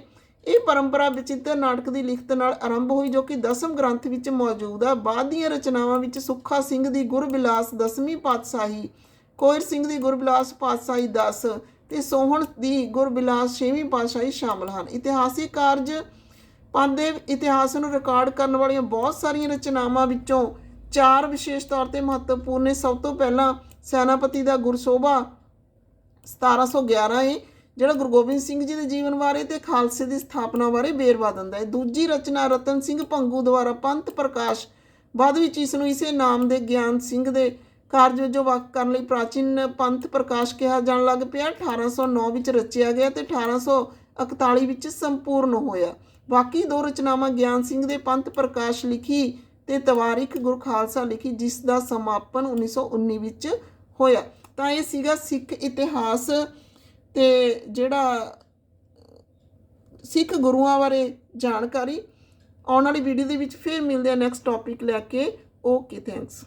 ਇਹ ਪਰੰਪਰਾ ਵਿਚਿੱਤਰ ਨਾਟਕ ਦੀ ਲਿਖਤ ਨਾਲ ਆਰੰਭ ਹੋਈ ਜੋ ਕਿ ਦਸਮ ਗ੍ਰੰਥ ਵਿੱਚ ਮੌਜੂਦ ਆ। ਬਾਅਦ ਦੀਆਂ ਰਚਨਾਵਾਂ ਵਿੱਚ ਸੁੱਖਾ ਸਿੰਘ ਦੀ ਗੁਰਬਿਲਾਸ ਦਸਵੀਂ ਪਾਤਸ਼ਾਹੀ ਕੋਇਰ ਸਿੰਘ ਦੀ ਗੁਰਬਿਲਾਸ ਪਾਤਸ਼ਾਹੀ 10 ਤੇ ਸੋਹਣ ਦੀ ਗੁਰਬਿਲਾਸ ਛੇਵੀਂ ਪਾਤਸ਼ਾਹੀ ਸ਼ਾਮਲ ਹਨ। ਇਤਿਹਾਸਿਕ ਕਾਰਜ ਪੰਥ ਦੇ ਇਤਿਹਾਸ ਨੂੰ ਰਿਕਾਰਡ ਕਰਨ ਵਾਲੀਆਂ ਬਹੁਤ ਸਾਰੀਆਂ ਰਚਨਾਵਾਂ ਵਿੱਚੋਂ ਚਾਰ ਵਿਸ਼ੇਸ਼ ਤੌਰ ਤੇ ਮਹੱਤਵਪੂਰਨ ਨੇ। ਸਭ ਤੋਂ ਪਹਿਲਾਂ ਸੈਨਾਪਤੀ ਦਾ ਗੁਰਸੋਭਾ 1711 ਹੈ ਜਿਹੜਾ ਗੁਰੂ ਗੋਬਿੰਦ ਸਿੰਘ ਜੀ ਦੇ ਜੀਵਨ ਬਾਰੇ ਤੇ ਖਾਲਸੇ ਦੀ ਸਥਾਪਨਾ ਬਾਰੇ ਵੇਰਵਾ ਦਿੰਦਾ ਹੈ ਦੂਜੀ ਰਚਨਾ ਰਤਨ ਸਿੰਘ ਭੰਗੂ ਦੁਆਰਾ ਪੰਥ ਪ੍ਰਕਾਸ਼ ਬਾਅਦ ਵਿੱਚ ਇਸ ਨੂੰ ਇਸੇ ਨਾਮ ਦੇ ਗਿਆਨ ਸਿੰਘ ਦੇ ਕਾਰਜ ਵਜੋਂ ਵੱਖ ਕਰਨ ਲਈ ਪ੍ਰਾਚੀਨ ਪੰਥ ਪ੍ਰਕਾਸ਼ ਕਿਹਾ ਜਾਣ ਲੱਗ ਪਿਆ 1809 ਵਿੱਚ ਰਚਿਆ ਗਿਆ ਤੇ 1841 ਵਿੱਚ ਸੰਪੂਰਨ ਹੋਇਆ। ਬਾਕੀ ਦੋ ਰਚਨਾਵਾਂ ਗਿਆਨ ਸਿੰਘ ਦੇ ਪੰਥ ਪ੍ਰਕਾਸ਼ ਲਿਖੀ ਤੇ ਤਵਾਰੀਖ ਗੁਰ ਖਾਲਸਾ ਲਿਖੀ, ਜਿਸ ਦਾ ਸਮਾਪਨ 1919 ਵਿੱਚ ਹੋਇਆ। ਤਾਂ ਇਹ ਸੀਗਾ ਸਿੱਖ ਇਤਿਹਾਸ ਤੇ ਜਿਹੜਾ ਸਿੱਖ ਗੁਰੂਆਂ ਬਾਰੇ ਜਾਣਕਾਰੀ। ਆਉਣ ਵਾਲੀ ਵੀਡੀਓ ਦੇ ਵਿੱਚ ਫਿਰ ਮਿਲਦੇ ਆ ਨੈਕਸਟ ਟੌਪਿਕ ਲੈ ਕੇ। Okay thanks